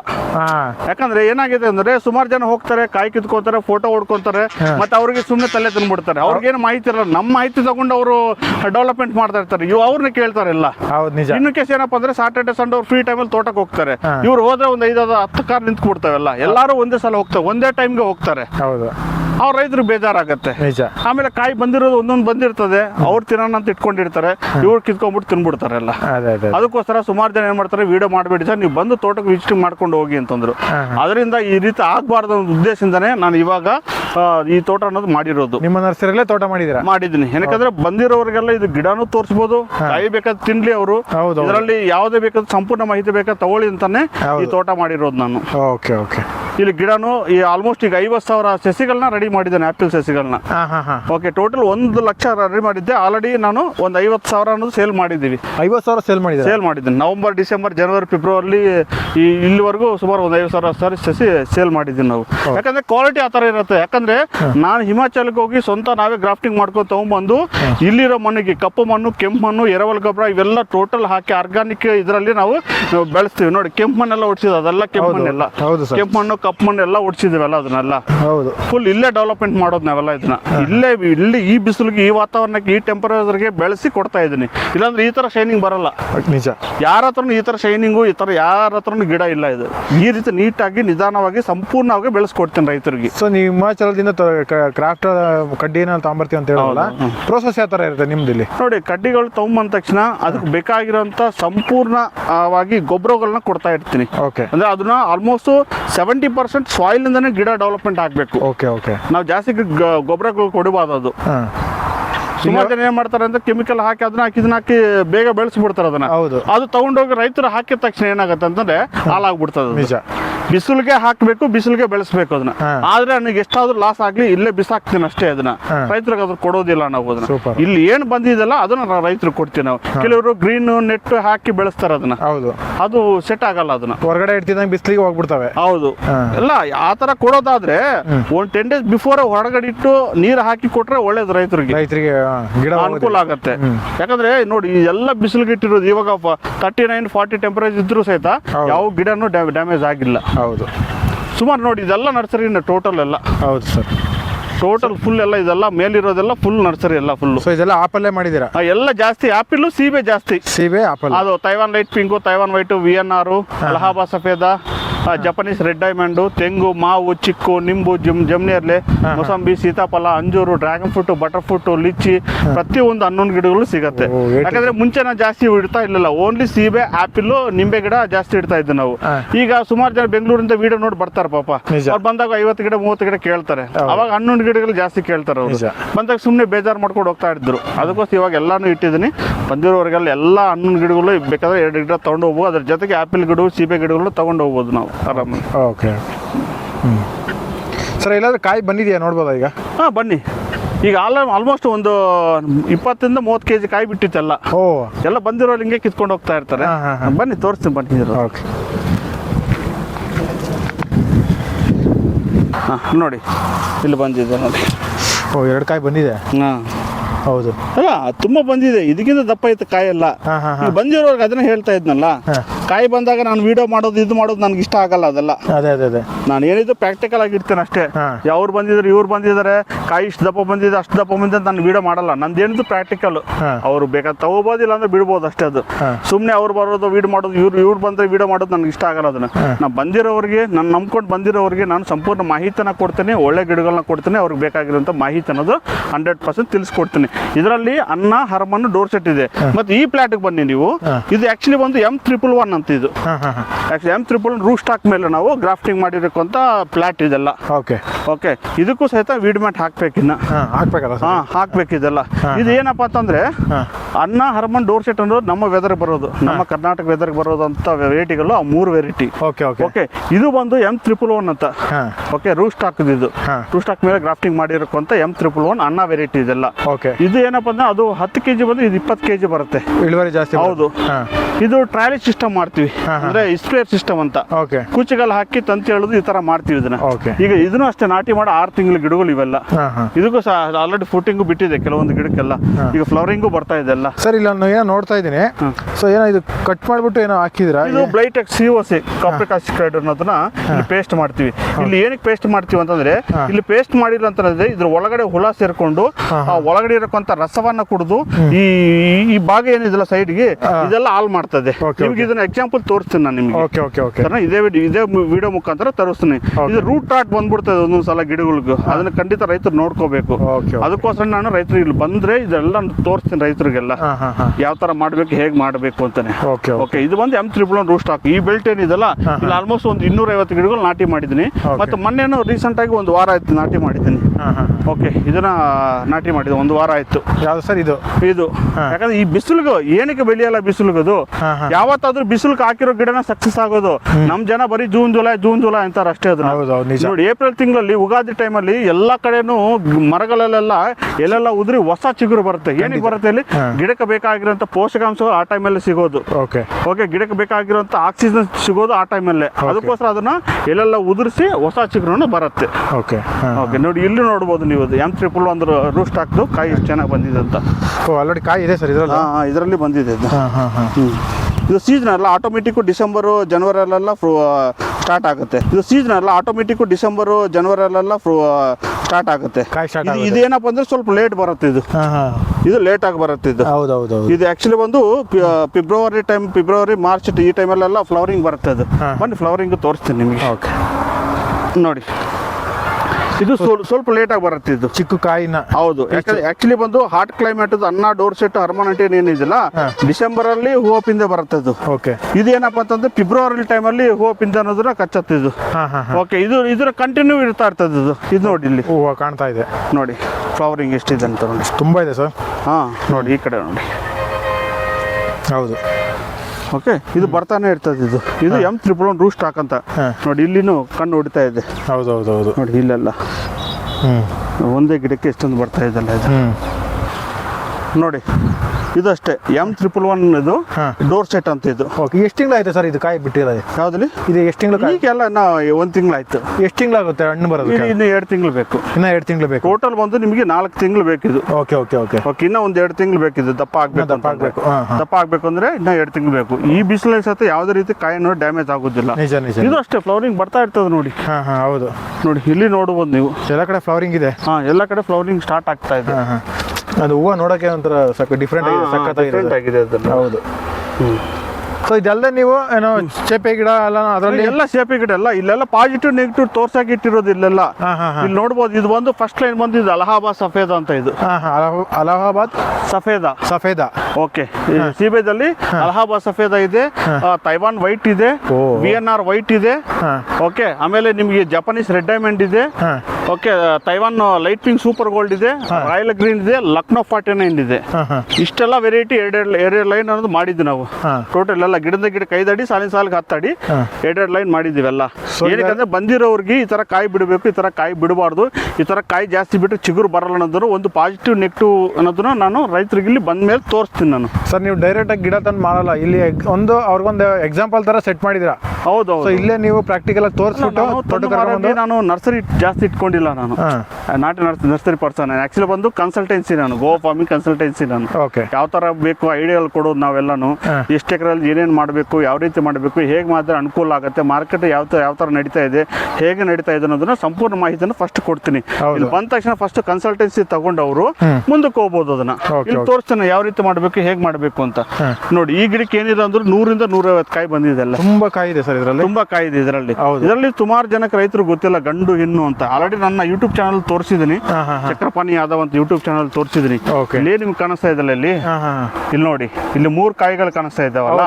ಯಾಕಂದ್ರೆ ಏನಾಗಿದೆ ಅಂದ್ರೆ ಸುಮಾರು ಜನ ಹೋಗ್ತಾರೆ ಕಾಯಿ ಕಿತ್ಕೊಂತಾರೆ ಫೋಟೋ ಹೊಡ್ಕೊಂತಾರೆ ಮತ್ತೆ ಅವ್ರಿಗೆ ಸುಮ್ಮನೆ ತಲೆ ತಿನ್ಬಿಡ್ತಾರೆ. ಅವ್ರಿಗೇನು ಮಾಹಿತಿ ಇರಲ್ಲ. ನಮ್ಮ ಮಾಹಿತಿ ತಗೊಂಡು ಅವರು ಡೆವಲಪ್ಮೆಂಟ್ ಮಾಡ್ತಾ ಇರ್ತಾರೆ. ಇವು ಅವ್ರನ್ನ ಕೇಳ್ತಾರೆ ಎಲ್ಲ ಹೌದು ನಿಜ. ಇನ್ನು ಕೇಸ್ ಏನಪ್ಪಾ ಅಂದ್ರೆ ಸಾಟರ್ಡೆ ಸಂಡೇ ಅವ್ರು ಫ್ರೀ ಟೈಮಲ್ಲಿ ತೋಟಕ್ಕೆ ಹೋಗ್ತಾರೆ. ಇವ್ರು ಹೋದ್ರೆ ಒಂದು ಐದಾರು ಹತ್ತು ಕಾರ್ ನಿಂತ್ಕೊಡ್ತಾವೆಲ್ಲ ಎಲ್ಲಾರು ಒಂದೇ ಸಲ ಹೋಗ್ತಾರೆ ಒಂದೇ ಟೈಮ್ಗೆ ಹೋಗ್ತಾರೆ. ಹೌದು. ಅವ್ರ ರೈತರು ಬೇಜಾರಾಗತ್ತೆ. ನಿಜ. ಆಮೇಲೆ ಕಾಯಿ ಬಂದಿರೋದು ಒಂದೊಂದು ಬಂದಿರ್ತದೆ ಅವ್ರು ತಿನ್ನೋಣ ಅಂತ ಇಟ್ಕೊಂಡಿರ್ತಾರೆ ಇವ್ರು ಕಿತ್ಕೊಂಡ್ಬಿಟ್ಟು ತಿನ್ಬಿಡ್ತಾರೆ ಎಲ್ಲ. ಅದೇ ಅದೇ ಅದಕ್ಕೋಸ್ಕರ ಸುಮಾರು ಜನ ಏನ್ ಮಾಡ್ತಾರೆ ವಿಡಿಯೋ ಮಾಡ್ಬೇಡಿ ಸರ್ ನೀವು ಬಂದು ತೋಟಕ್ಕೆ ವಿಸಿಟಿಂಗ್ ಮಾಡ್ಕೊಂಡು ಹೋಗಿ ಅಂತಂದ್ರು. ಅದರಿಂದ ಈ ರೀತಿ ಆಗ್ಬಾರ್ದು ಅನ್ನೋ ಉದ್ದೇಶದಿಂದಾನೇ ನಾನು ಇವಾಗ ಆ, ಈ ತೋಟ ಅನ್ನೋದು ಮಾಡಿರೋದು. ನಿಮ್ಮ ನರ್ಸರಿಯಲ್ಲೇ ತೋಟ ಮಾಡಿದ್ರೆ ಮಾಡಿದ್ದೀನಿ. ಏನಕ್ಕಂದ್ರೆ ಬಂದಿರೋರಿಗೆಲ್ಲ ಇದು ಗಿಡನೂ ತೋರಿಸ್ಬೋದು ಕಾಯಿ ಬೇಕಾದ್ ತಿನ್ಲಿ ಅವರು. ಹೌದು, ಹೌದು. ಇದರಲ್ಲಿ ಯಾವುದೇ ಬೇಕಾದ ಸಂಪೂರ್ಣ ಮಾಹಿತಿ ಬೇಕಾದ ತಗೊಳ್ಳಿ ಅಂತಾನೆ ಈ ತೋಟ ಮಾಡಿರೋದು ನಾನು. Okay okay. ಇಲ್ಲಿ ಗಿಡನು ಈ ಆಲ್ಮೋಸ್ಟ್ ಈಗ ಐವತ್ತು ಸಾವಿರ ಸಸಿಗಳನ್ನ ರೆಡಿ ಮಾಡಿದ್ದೇನೆ ಆಪಲ್ ಸಸಿಗಳನ್ನ ಓಕೆ ಟೋಟಲ್ ಒಂದು ಲಕ್ಷ ರೆಡಿ ಮಾಡಿದ್ದೆ. ಆಲ್ರೆಡಿ ನಾನು ಒಂದು ಐವತ್ತು ಸಾವಿರ ಅನ್ನೋದು ಸೇಲ್ ಮಾಡಿದ್ದೀವಿ. ಐವತ್ತು ಸಾವಿರ ಸೇಲ್ ಮಾಡಿದ್ದೆ ಸೇಲ್ ಮಾಡಿದ್ದೀನಿ. ನವಂಬರ್ ಡಿಸೆಂಬರ್ ಜನವರಿ ಫೆಬ್ರವರಿ ಈ ಇಲ್ಲಿವರೆಗೂ ಸುಮಾರು ಒಂದು ಐವತ್ತು ಸಾವಿರ ಸಾರಿ ಸಸಿ ಸೇಲ್ ಮಾಡಿದ್ದೀನಿ ನಾವು. ಯಾಕಂದ್ರೆ ಕ್ವಾಲಿಟಿ ಆ ಥರ ಇರುತ್ತೆ. ಯಾಕಂದ್ರೆ ನಾನು ಹಿಮಾಚಲಕ್ಕೆ ಹೋಗಿ ಸ್ವಂತ ನಾವೇ ಗ್ರಾಫ್ಟಿಂಗ್ ಮಾಡ್ಕೊಂಡು ತಗೊಂಡ್ಬಂದು ಇಲ್ಲಿರೋ ಮಣ್ಣಿಗೆ ಕಪ್ಪು ಮಣ್ಣು ಕೆಂಪು ಮಣ್ಣು ಎರವಲ್ ಗೊಬ್ಬರ ಇವೆಲ್ಲ ಟೋಟಲ್ ಹಾಕಿ ಆರ್ಗಾನಿಕ್ ಇದರಲ್ಲಿ ನಾವು ಬೆಳೆಸ್ತೀವಿ. ನೋಡಿ ಕೆಂಪು ಮಣ್ಣೆಲ್ಲ ಹೊಡ್ಸಿದ್ದು ಅದೆಲ್ಲ ಕೆಂಪು ಮಣ್ಣೆಲ್ಲ. ಕೆಂಪು ಮಣ್ಣು ಕಪ್ಪು ಮಣ್ಣು ಎಲ್ಲ ಹೊಡ್ಸಿದ್ದೀವಲ್ಲ ಅದನ್ನೆಲ್ಲ? ಹೌದು. ಫುಲ್ ಇಲ್ಲೇ ಡೆವಲಪ್ಮೆಂಟ್ ಮಾಡೋದು ನಾವೆಲ್ಲ ಇದನ್ನ. ಇಲ್ಲೇ ಇಲ್ಲಿ ಈ ಬಿಸಿಲಿಗೆ ಈ ವಾತಾವರಣಕ್ಕೆ ಈ ಟೆಂಪರೇಚರ್ಗೆ ಬೆಳೆಸಿ ಕೊಡ್ತಾ ಇದ್ದೀನಿ ಇಲ್ಲಾಂದ್ರೆ ಈ ತರ ಶೈನಿಂಗ್ ಬರಲ್ಲ. ನಿಜ. ಯಾರ ಹತ್ರನು ಈ ತರ ಶೈನಿಂಗು ಈ ತರ ಯಾರ ಹತ್ರನು ಗಿಡ ಇಲ್ಲ ಇದು. ಈ ರೀತಿ ನೀಟಾಗಿ ನಿಧಾನವಾಗಿ ಸಂಪೂರ್ಣವಾಗಿ ಬೆಳೆಸ್ಕೊಡ್ತೀನಿ ರೈತರಿಗೆ. ಸೊ ನೀವು ಹಿಮಾಚಲದಿಂದ ಕ್ರಾಫ್ಟ್ ಕಡ್ಡಿನ ತಗೊಂಬರ್ತೀವಿ ಅಂತ ಹೇಳಲ್ಲ ಪ್ರೋಸೆಸ್ ಯಾವ ತರ ಇರುತ್ತೆ ನಿಮ್ದಿಲ್ಲಿ ನೋಡಿ ಕಡ್ಡಿಗಳು ತಗೊಂಬಂದ ತಕ್ಷಣ ಅದಕ್ಕೆ ಬೇಕಾಗಿರೋಂತ ಸಂಪೂರ್ಣವಾಗಿ ಗೊಬ್ಬರಗಳನ್ನ ಕೊಡ್ತಾ ಇರ್ತೀನಿ. ಓಕೆ ಅಂದ್ರೆ ಅದನ್ನ ಆಲ್ಮೋಸ್ಟ್ ಸೆವೆಂಟಿ ಪರ್ಸೆಂಟ್ ಸಾಯಿಲಿಂದನೇ ಗಿಡ ಡೆವಲಪ್ಮೆಂಟ್ ಆಗಬೇಕು. ಓಕೆ ಓಕೆ ನಾವು ಜಾಸ್ತಿ ಗೊಬ್ಬರಗಳು ಕೊಡಬಾರ್ದು ಸುಮಾರು ಜನ ಏನ್ ಮಾಡ್ತಾರೆ ಅಂದ್ರೆ ಕೆಮಿಕಲ್ ಹಾಕಿ ಅದನ್ನ ಹಾಕಿ ಇದನ್ನ ಹಾಕಿ ಬೇಗ ಬೆಳೆಸ್ಬಿಡ್ತಾರೆ ಅದನ್ನ. ಹೌದು. ಅದು ತಗೊಂಡೋಗಿ ರೈತರು ಹಾಕಿದ ತಕ್ಷಣ ಏನಾಗುತ್ತೆ ಅಂತಂದ್ರೆ ಹಾಳಾಗ್ಬಿಡ್ತದೆ. ನಿಜ. ಬಿಸಿಲಿಗೆ ಹಾಕಬೇಕು ಬಿಸಿಲಿಗೆ ಬೆಳೆಸ್ಬೇಕು ಅದನ್ನ. ಆದ್ರೆ ನನಗೆ ಎಷ್ಟಾದ್ರೂ ಲಾಸ್ ಆಗ್ಲಿ ಇಲ್ಲೇ ಬಿಸಾಕ್ತೀನಿ ಅಷ್ಟೇ ಅದನ್ನ. ರೈತರಿಗೆ ಅದ್ರ ಕೊಡೋದಿಲ್ಲ ನಾವು ಅದನ್ನ. ಇಲ್ಲಿ ಏನ್ ಬಂದಿದೆಲ್ಲ ಅದನ್ನ ರೈತರು ಕೊಡ್ತೀವಿ ನಾವು. ಕೆಲವರು ಗ್ರೀನ್ ನೆಟ್ ಹಾಕಿ ಬೆಳೆಸ್ತಾರೆ ಅದನ್ನ. ಹೌದು. ಅದು ಸೆಟ್ ಆಗಲ್ಲ ಅದನ್ನ. ಹೊರಗಡೆ ಇಡ್ತಿದ್ದಂಗೆ ಬಿಸಿಲಿಗೆ ಹೋಗ್ಬಿಡ್ತವೆ. ಹೌದು. ಇಲ್ಲ ಆತರ ಆ ತರ ಕೊಡೋದಾದ್ರೆ ಒಂದ್ ಟೆನ್ ಡೇಸ್ ಬಿಫೋರ್ ಹೊರಗಡೆ ಇಟ್ಟು ನೀರು ಹಾಕಿ ಕೊಟ್ರೆ ಒಳ್ಳೇದು ರೈತರಿಗೆ. ರೈತರಿಗೆ ಗಿಡ ಅನುಕೂಲ ಆಗತ್ತೆ. ಯಾಕಂದ್ರೆ ನೋಡಿ ಎಲ್ಲ ಬಿಸಿಲಿಗೆ ಇಟ್ಟಿರೋದು ಇವಾಗ ತರ್ಟಿ ನೈನ್ ಫಾರ್ಟಿ ಟೆಂಪರೇಚರ್ ಇದ್ರೂ ಸಹಿತ ಯಾವ ಗಿಡನೂ ಡ್ಯಾಮೇಜ್ ಆಗಿಲ್ಲ. ಹೌದು. ಸುಮಾರು ನೋಡಿ ಇದೆಲ್ಲ ನರ್ಸರಿ ಟೋಟಲ್ ಎಲ್ಲ. ಹೌದು ಸರ್. ಟೋಟಲ್ ಫುಲ್ ಎಲ್ಲ ಇದೆಲ್ಲ ಮೇಲಿರೋದೆಲ್ಲ ಫುಲ್ ನರ್ಸರಿ ಎಲ್ಲ ಫುಲ್ ಸೊ ಇದೆಲ್ಲ ಆಪಲ್ಲೇ ಮಾಡಿದ್ದೀರಾ? ಎಲ್ಲ ಜಾಸ್ತಿ ಆಪಿಲ್ ಸೀಬೆ ಜಾಸ್ತಿ. ಸೀಬೆ ಆಪಲ್ ಅದು Taiwan light pink Taiwan white V N R Allahabad Safeda Japanese red diamond ತೆಂಗು ಮಾವು ಚಿಕ್ಕು ನಿಂಬು ಜಮ್ ಜಮ್ನೇರ್ಲೆ ಮೊಸಂಬಿ ಸೀತಾಫಲ ಅಂಜೂರು dragon fruit butter fruit litchi ಒಂದು ಹನ್ನೊಂದು ಗಿಡಗಳು ಸಿಗುತ್ತೆ. ಯಾಕಂದ್ರೆ ಮುಂಚೆ ನಾವು ಜಾಸ್ತಿ ಇಡ್ತಾ ಇರ್ಲಿಲ್ಲ. ಓನ್ಲಿ ಸೀಬೆ ಆಪಿಲ್ ನಿಂಬೆ ಗಿಡ ಜಾಸ್ತಿ ಇಡ್ತಾ ಇದ್ವಿ ನಾವು. ಈಗ ಸುಮಾರು ಜನ ಬೆಂಗಳೂರಿಂದ ವಿಡಿಯೋ ನೋಡಿ ಬರ್ತಾರೆ ಪಾಪ. ಅವ್ರು ಬಂದಾಗ ಐವತ್ತು ಗಿಡ ಮೂವತ್ತು ಗಿಡ ಕೇಳ್ತಾರೆ. ಅವಾಗ ಹನ್ನೊಂದು ಗಿಡಗಳು ಜಾಸ್ತಿ ಕೇಳ್ತಾರೆ ಅವರು. ಬಂದಾಗ ಸುಮ್ಮನೆ ಬೇಜಾರು ಮಾಡ್ಕೊಂಡು ಹೋಗ್ತಾ ಇದ್ರು. ಅದಕ್ಕೋಸ್ಕರ ಇವಾಗ ಎಲ್ಲಾನು ಇಟ್ಟಿದ್ದೀನಿ. ಬಂದಿರೋರಿಗೆಲ್ಲ ಎಲ್ಲ ಹನ್ನೊಂದು ಗಿಡಗಳು ಬೇಕಾದ್ರೆ ಎರಡು ಗಿಡ ತಗೊಂಡು ಹೋಗ್ಬೋದು. ಅದ್ರ ಜೊತೆಗೆ ಆಪಲ್ ಗಿಡಗಳು ಸೀಬೆ ಗಿಡಗಳು ತೊಗೊಂಡು ಹೋಗ್ಬೋದು ನಾವು. ಆರಾಮಾಗಿ ಓಕೆ ಹ್ಞೂ ಸರ್ ಎಲ್ಲಾದರೂ ಕಾಯಿ ಬಂದಿದೆಯಾ? ನೋಡ್ಬೋದಾ ಈಗ? ಹಾಂ ಬನ್ನಿ. ಈಗ ಆಲ್ ಆಲ್ಮೋಸ್ಟ್ ಒಂದು ಇಪ್ಪತ್ತರಿಂದ ಮೂವತ್ತು ಕೆ ಜಿ ಕಾಯಿ ಬಿಟ್ಟಿತ್ತಲ್ಲ ಓ. ಎಲ್ಲ ಬಂದಿರೋ ಹಿಂಗೆ ಕಿತ್ಕೊಂಡು ಹೋಗ್ತಾ ಇರ್ತಾರೆ. ಹಾ, ಹಾ, ಹಾ. ಬನ್ನಿ ತೋರಿಸ್ತೀನಿ ಬನ್ನಿ ಓಕೆ. ಹಾಂ ನೋಡಿ. ಇಲ್ಲಿ ಬಂದಿದೆ ನೋಡಿ. ಓ ಎರಡು ಕಾಯಿ ಬಂದಿದೆ? ಹಾಂ. ಹೌದು. ಅಲ್ಲ ತುಂಬಾ ಬಂದಿದೆ. ಇದಕ್ಕಿಂತ ದಪ್ಪ ಇತ್ತು ಕಾಯೆಲ್ಲ. ಎಲ್ಲ ಈಗ ಬಂದಿರೋರ್ಗೆ ಅದನ್ನ ಹೇಳ್ತಾ ಇದ್ನಲ್ಲ? ಕಾಯಿ ಬಂದಾಗ ನಾನು ವಿಡಿಯೋ ಮಾಡೋದು ಇದು ಮಾಡೋದು ನನ್ಗೆ ಇಷ್ಟ ಆಗಲ್ಲ ಅದೆಲ್ಲ. ಅದೇ ಅದೇ ಅದೇ. ನಾನು ಏನಿದ್ರು ಪ್ರಾಕ್ಟಿಕಲ್ ಆಗಿ ಇರ್ತೇನೆ ಅಷ್ಟೇ. ಅವ್ರು ಬಂದಿದ್ರು ಇವ್ರು ಬಂದಿದ್ದಾರೆ ಕಾಯಿ ಇಷ್ಟು ದಪ್ಪ ಬಂದಿದೆ ಅಷ್ಟು ದಪ್ಪ ಬಂದಿದೆ ನಾನು ವಿಡಿಯೋ ಮಾಡಲ್ಲ. ನಂದು ಏನಿದ್ರು ಪ್ರಾಕ್ಟಿಕಲ್ ಅವ್ರು ಅವ್ರು ಬೇಕಾದ್ರೆ ತಗೋಬೋದಿಲ್ಲ ಅಂದ್ರೆ ಬಿಡ್ಬೋದು ಅಷ್ಟೇ ಅದು. ಸುಮ್ಮನೆ ಅವ್ರು ಬರೋದು ವಿಡಿಯೋ ಮಾಡೋದು ಇವ್ರು ಇವ್ರು ಬಂದ್ರೆ ವಿಡಿಯೋ ಮಾಡೋದು ನನಗೆ ಇಷ್ಟ ಆಗಲ್ಲ ಅದನ್ನ. ನಾನು ಬಂದಿರೋರಿಗೆ ನಾನು ನಂಬ್ಕೊಂಡು ಬಂದಿರೋರಿಗೆ ನಾನು ಸಂಪೂರ್ಣ ಮಾಹಿತಿನ ಕೊಡ್ತೀನಿ ಒಳ್ಳೆ ಗಿಡಗಳನ್ನ ಕೊಡ್ತೀನಿ ಅವ್ರಿಗೆ ಬೇಕಾಗಿರುವಂಥ ಮಾಹಿತಿ ಅನ್ನೋದು ಹಂಡ್ರೆಡ್ ಪರ್ಸೆಂಟ್ ತಿಳಿಸ್ಕೊಡ್ತೀನಿ. ಇದರಲ್ಲಿ ಅನ್ನ ಹರ್ಮನ್ ಡೋರ್ ಸೆಟ್ ಇದೆ. ಮತ್ತೆ ಈ ಪ್ಲಾಟ್ ಬನ್ನಿ ನೀವು. ಇದು ಆಕ್ಚುಲಿ ಬಂದು ಎಂ ತ್ರಿಪಲ್ ಒನ್ ಅಂತ ಇದು. ಎಂ ತ್ರಿಪಲ್ ರೂ ಸ್ಟಾಕ್ ಮೇಲೆ ನಾವು ಗ್ರಾಫ್ಟಿಂಗ್ ಮಾಡಿರಕ್ಕಂತ ಪ್ಲಾಟ್ ಇದೆಲ್ಲ. ಓಕೆ ಓಕೆ ಇದಕ್ಕೂ ಸಹಿತ ವೀಡ್ ಮ್ಯಾಟ್ ಹಾಕ್ಬೇಕಿನ್ನ ಹಾ ಹಾಕ್ಬೇಕಿದೆಲ್ಲ ಇದು ಏನಪ್ಪ ಅಂತಂದ್ರೆ ಅನ್ನ ಹರ್ಮನ್ ಡೋರ್ ಸೆಟ್ ಅನ್ನೋದು ನಮ್ಮ ವೆದರ್ ಬರೋದು. ನಮ್ಮ ಕರ್ನಾಟಕ ವೆದರ್ ಬರೋದಂತ ವೆರೈಟಿಗಳು ಆ ಮೂರು ವೆರೈಟಿ ಓಕೆ ಓಕೆ ಓಕೆ ಇದು ಬಂದು ಎಂ ತ್ರಿಪಲ್ ಒನ್ ಅಂತ. ಓಕೆ ರೂ ಸ್ಟಾಕ್ ಇದು. ರೂ ಸ್ಟಾಕ್ ಮೇಲೆ ಗ್ರಾಫ್ಟಿಂಗ್ ಮಾಡಿರಕ್ಕಂತ ಎಂ ತ್ರಿಪಲ್ ಒನ್ ಅನ್ನ ವೆರೈಟಿ ಇದೆಲ್ಲ. ಓಕೆ ಇದು ಏನಪ್ಪ ಅಂದ್ರೆ ಅದು ಹತ್ತು ಕೆ ಜಿ ಬಂದ್ರೆ ಇದು ಇಪ್ಪತ್ತು ಕೆ ಜಿ ಬರುತ್ತೆ. ಇಳುವರಿ ಜಾಸ್ತಿ ಹೌದು. ಇದು ಟ್ರಾಲಿ ಸಿಸ್ಟಮ್ ಮಾಡ್ತೀವಿ. ಅಂದ್ರೆ ಸ್ಪ್ರೇರ್ ಸಿಸ್ಟಮ್ ಅಂತ. ಓಕೆ. ಕುಚ್ಚಿಗೆಲ್ಲ ಹಾಕಿ ತಂತಿ ಹೇಳುದು ಈ ತರ ಮಾಡ್ತೀವಿ ಇದನ್ನ. ಈಗ ಇದನ್ನು ಅಷ್ಟೇ ನಾಟಿ ಮಾಡೋ ಆರು ತಿಂಗಳ ಗಿಡಗಳು ಇವೆಲ್ಲ. ಇದಕ್ಕೂ ಸಹ ಆಲ್ರೆಡಿ ಫುಟಿಂಗು ಬಿಟ್ಟಿದೆ ಕೆಲವೊಂದು ಗಿಡಕ್ಕೆಲ್ಲ. ಈಗ ಫ್ಲವರಿಂಗು ಬರ್ತಾ ಇದೆ ಎಲ್ಲ. ಸರ್ ಇಲ್ಲ ನಾನು ಏನೋ ನೋಡ್ತಾ ಇದ್ದೀನಿ. ಸೊ ಏನೋ ಇದು ಕಟ್ ಮಾಡಿಬಿಟ್ಟು ಏನೋ ಹಾಕಿದ್ರ ಇದು Blitox C O C cupric acid ಅನ್ನೋದನ್ನ ಪೇಸ್ಟ್ ಮಾಡ್ತೀವಿ. ಇಲ್ಲಿ ಏನಕ್ಕೆ ಪೇಸ್ಟ್ ಮಾಡ್ತೀವಿ ಅಂತಂದ್ರೆ ಇಲ್ಲಿ ಪೇಸ್ಟ್ ಮಾಡಿಲ್ಲ ಅಂತಂದ್ರೆ ಇದ್ರ ಒಳಗಡೆ ಹುಳ ಸೇರ್ಕೊಂಡು ಆ ಒಳಗಡೆ ಇರಕ್ಕಂತ ರಸವನ್ನ ಕುಡಿದು ಈ ಈ ಭಾಗ ಏನಿದೆಲ್ಲ ಸೈಡ್ಗೆ ಇದೆಲ್ಲ ಹಾಲ್ ಮಾಡ್ತದೆ. ನಿಮ್ಗೆ ಇದನ್ನ ಎಕ್ಸಾಂಪಲ್ ತೋರಿಸ್ತೀನಿ ನಾನು ನಿಮ್ಗೆ. Okay okay okay. ಸರಿನಾ? ಇದೇ ಇದೇ ವಿಡಿಯೋ ಮುಖಾಂತರ ತರಿಸ್ತೀನಿ. ಇದು ರೂಟ್ ರಾಟ್ ಬಂದ್ಬಿಡ್ತದೆ ಒಂದೊಂದು ಸಲ ಗಿಡಗಳಿಗೂ. ಅದನ್ನ ಖಂಡಿತ ರೈತರು ನೋಡ್ಕೋಬೇಕು. ಅದಕ್ಕೋಸ್ಕರ ನಾನು ರೈತರು ಇಲ್ಲಿ ಬಂದ್ರೆ ಇದೆಲ್ಲ ತೋರಿಸ್ತೀನಿ ರೈತರಿಗೆಲ್ಲ. ಯಾವ ತರ ಮಾಡ್ಬೇಕು ಹೇಗೆ ಮಾಡ್ಬೇಕು ಅಂತಾನೆ. ಓಕೆ ಇದು ಬಂದು M triple one root stock ಈ ಬೆಲ್ಟ್ ಏನಿದೆಲ್ಲ ಇಲ್ಲಿ ಆಲ್ಮೋಸ್ಟ್ ಒಂದು ಇನ್ನೂರ ಐವತ್ತು ಗಿಡಗಳು ನಾಟಿ ಮಾಡಿದೀನಿ ಮತ್ತೆ ಮೊನ್ನೆನೂ ರೀಸೆಂಟ್ ಆಗಿ ಒಂದು ವಾರ ಆಯ್ತು ನಾಟಿ ಮಾಡಿದ್ದೀನಿ. ಓಕೆ ಇದನ್ನ ನಾಟಿ ಮಾಡಿದ ಒಂದು ವಾರ ಆಯ್ತು. ಯಾವುದು ಸರ್ ಇದು? ಇದು. ಯಾಕಂದ್ರೆ ಈ ಬಿಸಿಲಿಗೂ ಏನಕ್ಕೆ ಬೆಳೆಯಲ್ಲ ಬಿಸಿಲಿಗದು. ಯಾವತ್ತಾದ್ರೂ ಬಿಸಿಲಿಗೆ ಹಾಕಿರೋ ಗಿಡನ ಸಕ್ಸಸ್ ಆಗೋದು. ನಮ್ ಜನ ಬರೀ ಜೂನ್ ಜುಲೈ ಜೂನ್ ಜುಲೈ ಅಂತಾರೆ ಅಷ್ಟೇ ನಿಜ. ನೋಡಿ ಏಪ್ರಿಲ್ ತಿಂಗಳಲ್ಲಿ ಉಗಾದಿ ಟೈಮಲ್ಲಿ ಎಲ್ಲಾ ಕಡೆನೂ ಮರಗಳಲ್ಲೆಲ್ಲ ಎಲ್ಲೆಲ್ಲ ಉದುರಿ ಹೊಸ ಚಿಗುರು ಬರುತ್ತೆ. ಏನಕ್ಕೆ ಬರುತ್ತೆ ಇಲ್ಲಿ ಹಾ. ಗಿಡಕ್ಕೆ ಬೇಕಾಗಿರೋಂಥ ಪೋಷಕಾಂಶಗಳು ಆ ಟೈಮಲ್ಲಿ ಸಿಗೋದು. ಓಕೆ. ಓಕೆ ಗಿಡಕ್ಕೆ ಬೇಕಾಗಿರುವಂತ ಆಕ್ಸಿಜನ್ ಸಿಗೋದು ಆ ಟೈಮಲ್ಲೇ. ಅದಕ್ಕೋಸ್ಕರ ಅದನ್ನ ಎಲ್ಲೆಲ್ಲ ಉದುರಿಸಿ ಹೊಸ ಚಿಗುರನ್ನು ಬರುತ್ತೆ. ಓಕೆ. ಓಕೆ ನೋಡಿ ಇಲ್ಲಿ ನೋಡ್ಬೋದು ನೀವು ಎಂ ತ್ರಿಪುಲ್ ಒಂದು ರೂಸ್ಟ್ ಹಾಕ್ದು ಕಾಯಿ ಚೆನ್ನಾಗಿ ಬಂದಿದೆ ಅಂತ. ಓ ಆಲ್ರೆಡಿ ಕಾಯಿ ಇದೆ ಸರ್ ಇದರಲ್ಲಿ? ಹಾಂ ಇದರಲ್ಲಿ ಬಂದಿದೆ ಇದು. ಹಾಂ ಹಾಂ. ಇದು ಸೀಸನ್ ಅಲ್ಲ ಆಟೋಮೆಟಿಕ್ ಡಿಸೆಂಬರು ಫ್ರೂ ಸ್ಟಾರ್ಟ್ ಆಗುತ್ತೆ. ಇದು ಸೀಸನ್ ಅಲ್ಲ ಆಟೋಮೆಟಿಕ್ ಡಿಸೆಂಬರು ಫ್ರೂ ಸ್ಟಾರ್ಟ್ ಆಗುತ್ತೆ. ಕಾಯಿ start ಇದು ಏನಪ್ಪ ಇದೇನಪ್ಪ ಅಂದ್ರೆ ಸ್ವಲ್ಪ ಲೇಟ್ ಬರುತ್ತೆ ಇದು. ಹಾಂ ಹಾಂ. ಇದು ಲೇಟ್ ಆಗಿ ಬರುತ್ತೆ ಇದು. ಹೌದು ಹೌದು ಹೌದು ಇದು ಆಕ್ಚುಲಿ ಬಂದು February February time February March ಈ ಟೈಮಲ್ಲೆಲ್ಲ ಫ್ಲವರಿಂಗ್ ಬರುತ್ತೆ ಅದು. ಹಾ. ಬನ್ನಿ ಫ್ಲವರಿಂಗ್ ತೋರಿಸ್ತೀನಿ ನಿಮಗೆ. ಓಕೆ ನೋಡಿ. ಇದು ಸ್ವಲ್ಪ ಲೇಟ್ ಲೇಟಾಗಿ ಬರುತ್ತೆ ಇದು. ಚಿಕ್ಕ ಕಾಯಿನ. ಹೌದು. ಆಕ್ಚುಲಿ ಬಂದು ಹಾಟ್ ಕ್ಲೈಮೇಟ್ ಅನ್ನ ಡೋರ್ ಸೆಟ್ ಹರ್ಮನಟೇನ್ ಏನಿದೆಯಲ್ಲ ಹಾ. ಡಿಸೆಂಬರ್ ಅಲ್ಲಿ ಹೂವು ಪಿಂದೆ ಬರುತ್ತೆ ಅದು ಓಕೆ ಇದೇನಪ್ಪ ಅಂತಂದ್ರೆ ಫೆಬ್ರವರಿ ಅಲ್ಲಿ ಹೂವು ಪಿಂದೆ ಅನ್ನೋದ್ರ ಕಚ್ಚತ್ತೆ ಇದು. ಹಾಂ ಹಾಂ ಹಾಂ. ಓಕೆ ಇದು ಇದರ ಕಂಟಿನ್ಯೂ ಇರ್ತಾ ಇರ್ತದೆ ಇದು. ಇದು ನೋಡಿ ಇಲ್ಲಿ. ಹೂವು ಕಾಣ್ತಾ ಇದೆ. ನೋಡಿ ಫ್ಲವರಿಂಗ್ ಎಷ್ಟಿದೆ ಅಂತ ನೋಡಿ. ತುಂಬಾ ಇದೆ ಸರ್. ಹಾ ನೋಡಿ ಈ ಕಡೆ ನೋಡಿ. ಹೌದು. ಓಕೆ ಇದು ಬರ್ತಾನೆ ಇರ್ತದೆ ಇದು. ಇದು M triple one root stock ಅಂತ ನೋಡಿ ಇಲ್ಲಿನೂ ಕಣ್ಣು ಹೊಡಿತಾ ಇದೆ. ಹೌದು ಹೌದು ಹೌದು ನೋಡಿ ಇಲ್ಲೆಲ್ಲ. ಒಂದೇ ಗಿಡಕ್ಕೆ ಎಷ್ಟೊಂದು ಬರ್ತಾ ಇದೆಲ್ಲ ಇದು. ನೋಡಿ ಅಷ್ಟೇ ಎಂ ತ್ರಿಪಲ್ ಒನ್ ಇದು ಡೋರ್ ಸೆಟ್ ಅಂತ ಇದು. ಓಕೆ ಎಷ್ಟು ತಿಂಗಳಾಯ್ತು ಸರ್ ಇದು ಕಾಯಿ ಬಿಟ್ಟಿರೋದು? ಯಾವ್ದಲ್ಲಿ ಇದು ಎಷ್ಟು ತಿಂಗಳು ಈಗೆಲ್ಲ ನಾ ಒಂದು ತಿಂಗಳಾಯ್ತು. ಎಷ್ಟು ತಿಂಗಳಾಗುತ್ತೆ ಹಣ್ಣು ಬರೋದು ಇದು ಇನ್ನು ಎರಡು ತಿಂಗಳು ಬೇಕು. ಇನ್ನ ಎರಡು ತಿಂಗಳು ಬೇಕು. ಟೋಟಲ್ ಬಂದು ನಿಮಗೆ ನಾಲ್ಕು ತಿಂಗಳು ಬೇಕಿದು ಓಕೆ ಓಕೆ ಓಕೆ ಓಕೆ ಇನ್ನ ಒಂದು ಎರಡು ತಿಂಗಳು ಬೇಕಿದು ದಪ್ಪ ಆಗ್ಬೇಕು ದಪ್ಪ. ಆಗ್ಬೇಕು. ದಪ್ಪ ಆಗ್ಬೇಕು ಅಂದ್ರೆ ಇನ್ನ ಎರಡು ತಿಂಗಳು ಬೇಕು. ಈ ಬಿಸಿಲಲ್ಲಿ ಸಹ ಯಾವುದೇ ರೀತಿ ಕಾಯಿನೂ ಡ್ಯಾಮೇಜ್ ಆಗೋದಿಲ್ಲ. ನಿಜ ನಿಜ ಇದು ಅಷ್ಟೇ ಫ್ಲವರಿಂಗ್ ಬರ್ತಾ ಇರ್ತದೆ ನೋಡಿ. ಹಾಂ ಹಾಂ ಹೌದು. ನೋಡಿ ಇಲ್ಲಿ ನೋಡಬಹುದು ನೀವು. ಎಲ್ಲ ಕಡೆ ಫ್ಲವರಿಂಗ್ ಇದೆ? ಹಾ ಎಲ್ಲ ಕಡೆ ಫ್ಲವರಿಂಗ್ ಸ್ಟಾರ್ಟ್ ಆಗ್ತಾ ಇದೆ. ಅದು ಹೂವು ನೋಡಕ್ಕೆ ಒಂಥರ ಸಕ್ಕ ಡಿಫ್ರೆಂಟ್ ಆಗಿದೆ ಸಖತ್ತಾಗಿದೆ ಡಿಫ್ರೆಂಟ್ ಆಗಿದೆ ಅದನ್ನ ಹೌದು. ಸೊ ಇದೆಲ್ಲ ನೀವು ಏನೋ ಸೇಪೆ ಗಿಡ ಎಲ್ಲ ಅದರಲ್ಲಿ? ಎಲ್ಲ ಸೇಪೆ ಗಿಡ ಎಲ್ಲ. ಇಲ್ಲೆಲ್ಲ ಪಾಸಿಟಿವ್ ನೆಗೆಟಿವ್ ತೋರ್ಸಕ್ ಇಟ್ಟಿರೋದು ಇಲ್ಲೆಲ್ಲ. ಇಲ್ಲಿ ನೋಡ್ಬೋದು ಇದು ಬಂದು ಫಸ್ಟ್ ಲೈನ್ ಬಂದು ಇದು ಅಲಹಾಬಾದ್ ಸಫೇದ ಅಂತ ಇದು. ಅಲಹಾಬಾದ್? ಸಫೇದ. ಸಫೇದ. ಓಕೆ ಸೀಬೆದಲ್ಲಿ ಅಲಹಾಬಾದ್ ಸಫೇದ ಇದೆ. ತೈವಾನ್ ವೈಟ್ ಇದೆ. ವಿ ಎನ್ ಆರ್ ವೈಟ್ ಇದೆ. ಓಕೆ ಆಮೇಲೆ ನಿಮಗೆ ಜಪಾನೀಸ್ ರೆಡ್ ಡೈಮಂಡ್ ಇದೆ. Okay Taiwan light pink super gold ಇದೆ. ರಾಯಲ್ ಗ್ರೀನ್ ಇದೆ. ಲಕ್ನೋ ಫಾರ್ಟಿ ನೈನ್ ಇದೆ. ಇಷ್ಟೆಲ್ಲ ವೆರೈಟಿ ಎರಡೆರಡು ಎರಡೆರಡು ಲೈನ್ ಅನ್ನೋದು ಮಾಡಿದ್ವಿ ನಾವು. ಟೋಟಲ್ ಎಲ್ಲ ಗಿಡದ ಗಿಡ ಕೈದಾಡಿ ಸಾಲಿನ ಸಾಲಿಗೆ ಹತ್ತಾಡಿ. ಎರಡೆರಡು ಲೈನ್ ಮಾಡಿದ್ದೀವೆಲ್ಲ. ಎಲ್ಲ ಏನಕ್ಕಂದ್ರೆ ಬಂದಿರೋರಿಗೆ ಈ ತರ ಕಾಯಿ ಬಿಡಬೇಕು ಈ ತರ ಕಾಯಿ ಬಿಡಬಾರ್ದು ಈ ತರ ಕಾಯಿ ಜಾಸ್ತಿ ಬಿಟ್ಟು ಚಿಗುರು ಬರಲ್ಲ ಅನ್ನೋದನ್ನು ಒಂದು ಪಾಸಿಟಿವ್ ನೆಗೆಟಿವ್ ಅನ್ನೋದನ್ನ ನಾನು ರೈತರಿಗೆ ಇಲ್ಲಿ ಬಂದ ಮೇಲೆ ತೋರಿಸ್ತೀನಿ ನಾನು. ಸರ್ ನೀವು ಡೈರೆಕ್ಟ್ ಆಗಿ ಗಿಡ ತಂದು ಮಾಡಲ್ಲ ಇಲ್ಲಿ ಒಂದು ಅವ್ರಿಗೊಂದು ಎಕ್ಸಾಂಪಲ್ ತರ ಸೆಟ್ ಮಾಡಿದ್ರ ಹೌದು ಇಲ್ಲೇ ನೀವು ಪ್ರಾಕ್ಟಿಕಲ್ ಆಗಿ ತೋರಿಸ್ಬಿಟ್ಟು ನಾನು ನರ್ಸರಿ ಜಾಸ್ತಿ ಇಟ್ಕೊಂಡಿಲ್ಲ ನಾನು. ನಾಟಿ ನರ್ಸರಿ ಪರ್ಸನ್ ಆಕ್ಚುಲಿ ಬಂದು ಕನ್ಸಲ್ಟೆನ್ಸಿ ನಾನು ಗೋ ಫಾರ್ಮಿಂಗ್ ಕನ್ಸಲ್ಟೆನ್ಸಿ ನಾನು. ಓಕೆ ಯಾವ ತರ ಬೇಕು ಐಡಿಯಾ ಕೊಡೋದು ನಾವೆಲ್ಲಾನು. ಎಷ್ಟು ಎಕರೆಯಲ್ಲಿ ಏನೇನು ಮಾಡಬೇಕು ಯಾವ ರೀತಿ ಮಾಡಬೇಕು ಹೇಗೆ ಮಾಡಿದ್ರೆ ಅನುಕೂಲ ಆಗುತ್ತೆ ಮಾರ್ಕೆಟ್ ಯಾವ ಥರ ಯಾವ ಥರ ನಡೀತಾ ಇದೆ ಹೇಗೆ ನಡೀತಾ ಇದೆ ಅನ್ನೋದನ್ನ ಸಂಪೂರ್ಣ ಮಾಹಿತಿಯನ್ನು ಫಸ್ಟ್ ಕೊಡ್ತೀನಿ. ಇಲ್ಲಿ ಬಂದ ತಕ್ಷಣ ಫಸ್ಟ್ ಕನ್ಸಲ್ಟೆನ್ಸಿ ತಗೊಂಡವರು. ಮುಂದಕ್ಕೆ ಹೋಗ್ಬೋದು ಅದನ್ನ. ಇಲ್ಲಿ ತೋರಿಸ್ತಾನೆ ಯಾವ ರೀತಿ ಮಾಡಬೇಕು ಹೇಗೆ ಮಾಡಬೇಕು ಅಂತ. ನೋಡಿ ಈ ಗಿಡಕ್ಕೆ ಏನಿದೆ ಅಂದ್ರೆ ನೂರಿಂದ ನೂರೈವತ್ತು ಕಾಯಿ ಬಂದಿದೆ ಅಲ್ಲ. ತುಂಬಾ ಕಾಯಿ ಇದೆ ಸರ್ ಇದರಲ್ಲಿ? ತುಂಬಾ ಕಾಯಿ ಇದೆ ಇದರಲ್ಲಿ. ಇದರಲ್ಲಿ ಸುಮಾರು ಜನಕ್ಕೆ ರೈತರು ಗೊತ್ತಿಲ್ಲ ಗಂಡು ಹೆಣ್ಣು ಅಂತ. ಆಲ್ರೆಡಿ ನನ್ನ ಯೂಟ್ಯೂಬ್ ಚಾನಲ್ ತೋರಿಸಿದೀನಿ. ಚಕ್ರಪಾಣಿ ಯಾದವ್ ಅಂತ ಯೂಟ್ಯೂಬ್ ಚಾನಲ್ ತೋರಿಸಿದೀನಿ. ಇಲ್ಲಿ ನಿಮ್ಗೆ ಕಾಣಿಸ್ತಾ ಇದಲ್ಲ ಇಲ್ಲಿ ಇಲ್ಲಿ ನೋಡಿ ಇಲ್ಲಿ ಮೂರು ಕಾಯಿಗಳು ಕಾಣಿಸ್ತಾ ಇದ್ದಾವಲ್ಲ.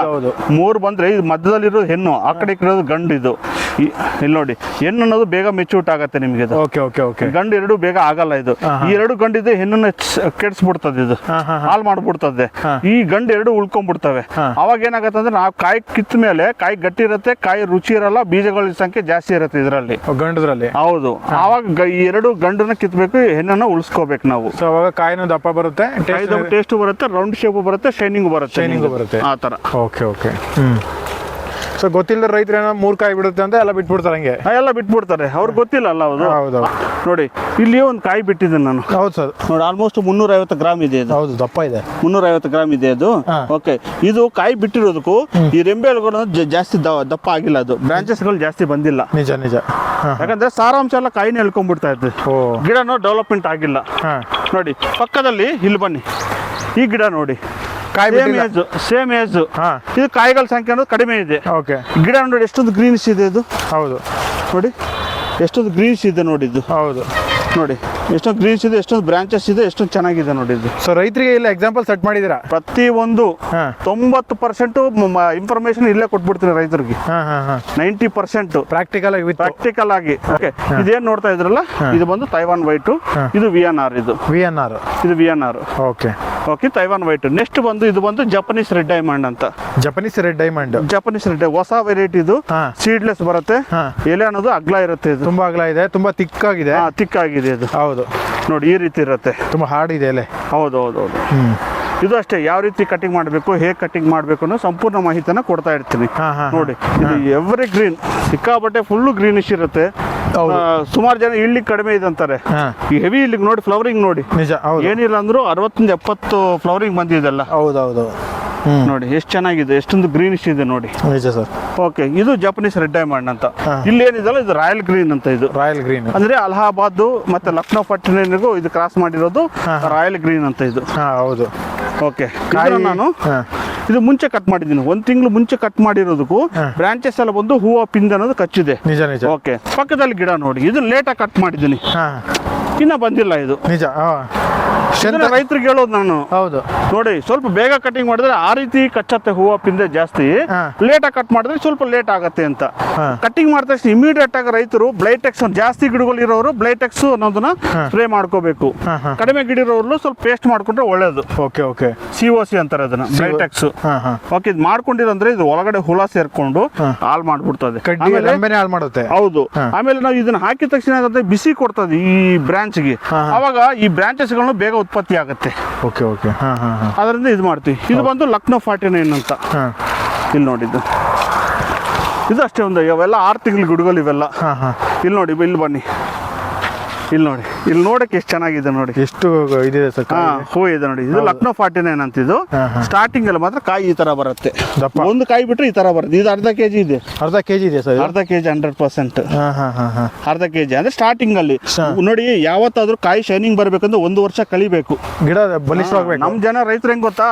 ಮೂರು ಬಂದ್ರೆ ಮಧ್ಯದಲ್ಲಿರೋದು ಹೆಣ್ಣು ಆ ಕಡೆ ಇರೋದು ಗಂಡು ಇದು ಇಲ್ಲಿ ನೋಡಿ ಹೆಣ್ಣು ಅನ್ನೋದು ಬೇಗ ಮೆಚ್ಯೂಟ್ ಆಗುತ್ತೆ ನಿಮಗೆ ಇದು. ಓಕೆ ಓಕೆ ಓಕೆ ಗಂಡು ಎರಡು ಬೇಗ ಆಗಲ್ಲ ಇದು. ಈ ಎರಡು ಗಂಡಿದ್ದು ಹೆಣ್ಣನ್ನ ಕೆಡ್ಸ್ಬಿಡ್ತದೆ ಇದು. ಹಾಲ್ ಮಾಡ್ಬಿಡ್ತದೆ. ಈ ಗಂಡು ಎರಡು ಉಳ್ಕೊಂಡ್ಬಿಡ್ತವೆ. ಅವಾಗ ಏನಾಗತ್ತೆ ಅಂದ್ರೆ ನಾವು ಕಾಯಿ ಕಿತ್ತ ಮೇಲೆ ಕಾಯಿ ಗಟ್ಟಿ ಇರುತ್ತೆ ಕಾಯಿ ರುಚಿ ಇರಲ್ಲ ಬೀಜಗಳ ಸಂಖ್ಯೆ ಜಾಸ್ತಿ ಇರುತ್ತೆ ಇದರಲ್ಲಿ. ಗಂಡದ್ರಲ್ಲಿ. ಹೌದು. ಆವಾಗ ಗ- ಈ ಎರಡು ಗಂಡನ್ನ ಕಿತ್ಬೇಕು ಹೆಣ್ಣನ್ನ ಉಳಿಸ್ಕೋಬೇಕು ನಾವು. ಸೊ ಅವಾಗ ಕಾಯಿನೂ ದಪ್ಪ ಬರುತ್ತೆ ಟೇಸ್ಟ್ ಬರುತ್ತೆ ರೌಂಡ್ ಶೇಪ್ ಬರುತ್ತೆ ಶೈನಿಂಗ್ ಬರುತ್ತೆ ಶೈನಿಂಗ್ ಬರುತ್ತೆ. ಆ ತರ ಓಕೆ ಓಕೆ ಹ್ಮ್. ಸೊ ಗೊತ್ತಿಲ್ಲದ ರೈತರು ಏನೋ ಮೂರು ಕಾಯಿ ಬಿಡುತ್ತೆ ಅಂತ ಎಲ್ಲ ಬಿಟ್ಬಿಡ್ತಾರೆ ಹಂಗೆ. ಎಲ್ಲ ಬಿಟ್ಬಿಡ್ತಾರೆ. ಅವ್ರಿಗೆ ಗೊತ್ತಿಲ್ಲ ಅಲ್ಲ ಹೌದು ಹೌದು ನೋಡಿ ಇಲ್ಲಿ ಒಂದು ಕಾಯಿ ಬಿಟ್ಟಿದ್ದೆ ನಾನು. ಹೌದು ಸರ್. ನೋಡಿ ಆಲ್ಮೋಸ್ಟ್ ಮುನ್ನೂರ ಐವತ್ತು ಗ್ರಾಮ್ ಇದೆ ಇದು. ಹೌದು ದಪ್ಪ ಇದೆ. ಮುನ್ನೂರ ಐವತ್ತು ಗ್ರಾಮ್ ಇದೆ ಅದು. ಓಕೆ ಇದು ಕಾಯಿ ಬಿಟ್ಟಿರೋದಕ್ಕೂ ಈ ರೆಂಬೆ ಜ- ಜಾಸ್ತಿ ದಪ್ಪ ಆಗಿಲ್ಲ ಅದು. ಬ್ರಾಂಚಸ್ಗಳು ಜಾಸ್ತಿ ಬಂದಿಲ್ಲ. ನಿಜ ನಿಜ. ಯಾಕಂದ್ರೆ ಸಾರಾಂಶ ಎಲ್ಲ ಕಾಯಿನ ಹೇಳ್ಕೊಂಡ್ಬಿಡ್ತಾ ಇತ್ತು ಗಿಡನೂ ಡೆವಲಪ್ಮೆಂಟ್ ಆಗಿಲ್ಲ. ನೋಡಿ ಪಕ್ಕದಲ್ಲಿ ಇಲ್ಲಿ ಬನ್ನಿ. ಈ ಗಿಡ ನೋಡಿ. ಕಾಯಿ ಸೇಮ್ ಏಜ್ ಸೇಮ್ ಏಜ್ ಹಾ. ಇದು ಕಾಯಿಗಳ ಸಂಖ್ಯೆ ಅನ್ನೋದು ಕಡಿಮೆ ಇದೆ. ಓಕೆ ಗಿಡ ನೋಡಿ ಎಷ್ಟೊಂದು ಗ್ರೀನ್ಸ್ ಇದೆ ಇದು. ಹೌದು. ನೋಡಿ ಎಷ್ಟೊಂದು ಗ್ರೀನ್ಸ್ ಇದೆ ನೋಡಿದ್ದು ಇದು. ಹೌದು. ನೋಡಿ. ಎಷ್ಟೊಂದು ಗ್ರೀನ್ಸ್ ಇದೆ ಎಷ್ಟೊಂದು ಬ್ರಾಂಚಸ್ ಇದೆ ಎಷ್ಟೊಂದು ಚೆನ್ನಾಗಿದೆ ನೋಡಿ ಇದು. ಸೊ ರೈತರಿಗೆ ಇಲ್ಲ ಎಕ್ಸಾಂಪಲ್ ಸೆಟ್ ಮಾಡಿದ್ದೀರಾ? ಪ್ರತಿ ಒಂದು ತೊಂಬತ್ತು ಪರ್ಸೆಂಟ್ ಇನ್ಫಾರ್ಮೇಶನ್ ಇಲ್ಲೇ ಕೊಟ್ಬಿಡ್ತೀನಿ ರೈತರಿಗೆ. ನೈಂಟಿ ಪರ್ಸೆಂಟ್ ಪ್ರಾಕ್ಟಿಕಲ್ ಆಗಿ ಪ್ರಾಕ್ಟಿಕಲ್ ಆಗಿ. ಓಕೆ ಇದೇನ್ ನೋಡ್ತಾ ಇದ್ರಲ್ಲ? ಇದು ಬಂದು ತೈವಾನ್ ವೈಟ್ ಇದು ವಿ ಎನ್ ಆರ್ ಇದು. ವಿ ಎನ್ ಆರ್ ಇದು V N R okay okay Taiwan white next ಬಂದು ಇದು ಬಂದು ಜಪನೀಸ್ ರೆಡ್ ಡೈಮಂಡ್ ಅಂತ. Japanese red diamond Japanese red ಹೊಸ ವೆರೈಟಿ ಇದು. ಸೀಡ್ಲೆಸ್ ಬರುತ್ತೆ. ಎಲೆ ಅನ್ನೋದು ಅಗ್ಲ ಇರುತ್ತೆ ಇದು. ತುಂಬಾ ಅಗ್ಲ ಇದೆ ತುಂಬಾ ತಿಕ್ಕಾಗಿದೆ ತಿಕ್ಕಾಗಿದೆ ಇದು ಹೌದು. ನೋಡಿ ಈ ರೀತಿ ಇರುತ್ತೆ. ತುಂಬಾ ಹಾರ್ಡ್ ಇದೆ ಅಲ್ಲೇ ಹೌದು ಹೌದು ಹೌದು. ಇದು ಅಷ್ಟೇ ಯಾವ ರೀತಿ ಕಟಿಂಗ್ ಮಾಡಬೇಕು ಹೇಗೆ ಕಟಿಂಗ್ ಮಾಡಬೇಕು ಅನ್ನೋ ಸಂಪೂರ್ಣ ಮಾಹಿತಿನ ಕೊಡ್ತಾ ಇರ್ತೀನಿ. ನೋಡಿ ಇದು ಎವ್ರಿ ಗ್ರೀನ್ ಸಿಕ್ಕಾಪಟ್ಟೆ ಫುಲ್ಲು ಗ್ರೀನಿಶ್ ಇರುತ್ತೆ. ಸುಮಾರು ಜನ ಇಲ್ಲಿ ಕಡಿಮೆ ಇದೆ ಅಂತಾರೆ. ಈ ಹೆವಿ ಇಲ್ಲಿಗೆ ನೋಡಿ ಫ್ಲವರಿಂಗ್ ನೋಡಿ. ನಿಜ ಏನಿಲ್ಲ ಅಂದ್ರೂ ಅರವತ್ತರಿಂದ ಎಪ್ಪತ್ತು ಫ್ಲವರಿಂಗ್ ಬಂದಿದೆಲ್ಲ ಹೌದು ಹೌದು. ನೋಡಿ ಎಷ್ಟು ಚೆನ್ನಾಗಿದೆ ಎಷ್ಟೊಂದು ಗ್ರೀನಿಶ್ ಇದೆ ನೋಡಿ. ನಿಜ ಸರ್. ಓಕೆ ಇದು ಜಪನೀಸ್ ರೆಡ್ ಡೈಮಂಡ್ ಅಂತ. ಇಲ್ಲಿ ಏನಿದೆಲ್ಲ ಇದು ರಾಯಲ್ ಗ್ರೀನ್ ಅಂತ ಇದು. ರಾಯಲ್ ಗ್ರೀನ್ ಅಂದ್ರೆ ಅಲಹಾಬಾದ್ ಮತ್ತೆ ಲಕ್ನೋ ಪಟ್ಟಣಿಗೂ ಇದು ಕ್ರಾಸ್ ಮಾಡಿರೋದು. ರಾಯಲ್ ಗ್ರೀನ್ ಅಂತ ಇದು. ಹೌದು. ಓಕೆ ಕಾಯಿ ನಾನು ಇದು ಮುಂಚೆ ಕಟ್ ಮಾಡಿದ್ದೀನಿ. ಒಂದ್ ತಿಂಗಳು ಮುಂಚೆ ಕಟ್ ಮಾಡಿರೋದಕ್ಕೂ. ಬ್ರಾಂಚಸ್ ಎಲ್ಲ ಬಂದು ಹೂವು ಪಿಂದ್ ಅನ್ನೋದು ಕಚ್ಚಿದೆ. ನಿಜ ನಿಜ. ಓಕೆ ಪಕ್ಕದಲ್ಲಿ ಗಿಡ ನೋಡಿ. ಇದು ಲೇಟಾಗಿ ಕಟ್ ಮಾಡಿದ್ದೀನಿ. ಹಾ. ಇನ್ನ ಬಂದಿಲ್ಲ ಇದು. ನಿಜ ರೈತರಿಗೆ ಹೇಳೋದು ನಾನು. ಹೌದು. ನೋಡಿ ಸ್ವಲ್ಪ ಬೇಗ ಕಟಿಂಗ್ ಮಾಡಿದ್ರೆ ಆ ರೀತಿ ಕಚ್ಚತ್ತೆ ಹೂವು ಪಿಂದೆ ಜಾಸ್ತಿ. ಲೇಟ್ ಕಟ್ ಮಾಡಿದ್ರೆ ಸ್ವಲ್ಪ ಲೇಟ್ ಆಗತ್ತೆ ಅಂತ. ಕಟಿಂಗ್ ಮಾಡಿದ ತಕ್ಷಣ ಇಮಿಡಿಯೇಟ್ ಆಗಿ ರೈತರು ಬ್ಲೈಟೆಕ್ಸ್ ಜಾಸ್ತಿ ಗಿಡಗಳು ಇರೋರು ಬ್ಲೈಟೆಕ್ಸ್ ಅನ್ನೋದನ್ನ. ಸ್ಪ್ರೇ ಮಾಡ್ಕೋಬೇಕು. ಕಡಿಮೆ ಗಿಡ ಇರೋರು ಸ್ವಲ್ಪ ಪೇಸ್ಟ್ ಮಾಡ್ಕೊಂಡ್ರೆ ಒಳ್ಳೇದು. Okay okay. C O C ಅಂತಾರೆ ಅದನ್ನ ಬ್ಲೈಟೆಕ್ಸ್ ಓಕೆ ಇದು ಮಾಡ್ಕೊಂಡಿರಂದ್ರೆ ಇದು ಒಳಗಡೆ ಹುಳ ಸೇರ್ಕೊಂಡು ಹಾಲ್ ಮಾಡ್ಬಿಡ್ತದೆ. ಹಾಲ್ ಮಾಡುತ್ತೆ. ಹೌದು. ಆಮೇಲೆ ನಾವು ಇದನ್ನ ಹಾಕಿದ ತಕ್ಷಣ ಬಿಸಿ ಕೊಡ್ತದೆ ಈ ಬ್ರಾಂಚ್ಗೆ ಗೆ. ಅವಾಗ ಈ ಬ್ರಾಂಚಸ್ಗಳನ್ನು ಬೇಗ ಉತ್ಪತ್ತಿ ಆಗುತ್ತೆ. Okay okay. ಹಾ ಹಾ ಹಾ. ಅದರಿಂದ ಇದು ಮಾಡ್ತೀವಿ. ಇದು ಬಂದು ಲಕ್ನೋ ಫಾರ್ಟಿ ನೈನ್ ಅಂತ. ಹಾ. ಇಲ್ಲಿ ನೋಡಿದ್ದು. ಇದು ಅಷ್ಟೇ ಒಂದು ಇವೆಲ್ಲ ಆರು ತಿಂಗಳು ಗಿಡಗಳು ಇವೆಲ್ಲ. ಹಾ ಹಾ. ಇಲ್ಲಿ ನೋಡಿ ಇಲ್ಲಿ ಬನ್ನಿ. ಇಲ್ಲಿ ನೋಡಿ. ಇಲ್ಲಿ ನೋಡಕ್ಕೆ ಎಷ್ಟು ಚೆನ್ನಾಗಿದೆ ನೋಡಿ. ಎಷ್ಟು ಇದೆ ಸರ್ ಹಾ ಹೂ ಇದೆ ನೋಡಿ. ಇದು ಲಕ್ನೋ ಫಾರ್ಟಿ ನೈನ್ ಅಂತ ಇದು ಹಾ, ಹಾ. ಸ್ಟಾರ್ಟಿಂಗ್ ಅಲ್ಲಿ ಮಾತ್ರ ಕಾಯಿ ಈ ತರ ಬರುತ್ತೆ. ಒಂದು ಕಾಯಿ ಬಿಟ್ರೆ ಈ ತರ ಬರುತ್ತೆ. ಇದು ಅರ್ಧ ಕೆಜಿ ಇದೆ. ಅರ್ಧ ಕೆಜಿ ಇದೆ ಸರ್ ಅರ್ಧ ಕೆಜಿ ಹಂಡ್ರೆಡ್ ಪರ್ಸೆಂಟ್. ಅರ್ಧ ಕೆಜಿ ಅಂದ್ರೆ ಸ್ಟಾರ್ಟಿಂಗ್ ಅಲ್ಲಿ. ನೋಡಿ ಯಾವತ್ತಾದ್ರೂ ಕಾಯಿ ಶೈನಿಂಗ್ ಬರ್ಬೇಕಂದ್ರೆ ಒಂದು ವರ್ಷ ಕಲಿಬೇಕು. ಗಿಡ ಬಲಿಷ್ಠವಾಗಬೇಕು ನಮ್ ಜನ ರೈತರು ಹೆಂಗ್ ಗೊತ್ತಾ?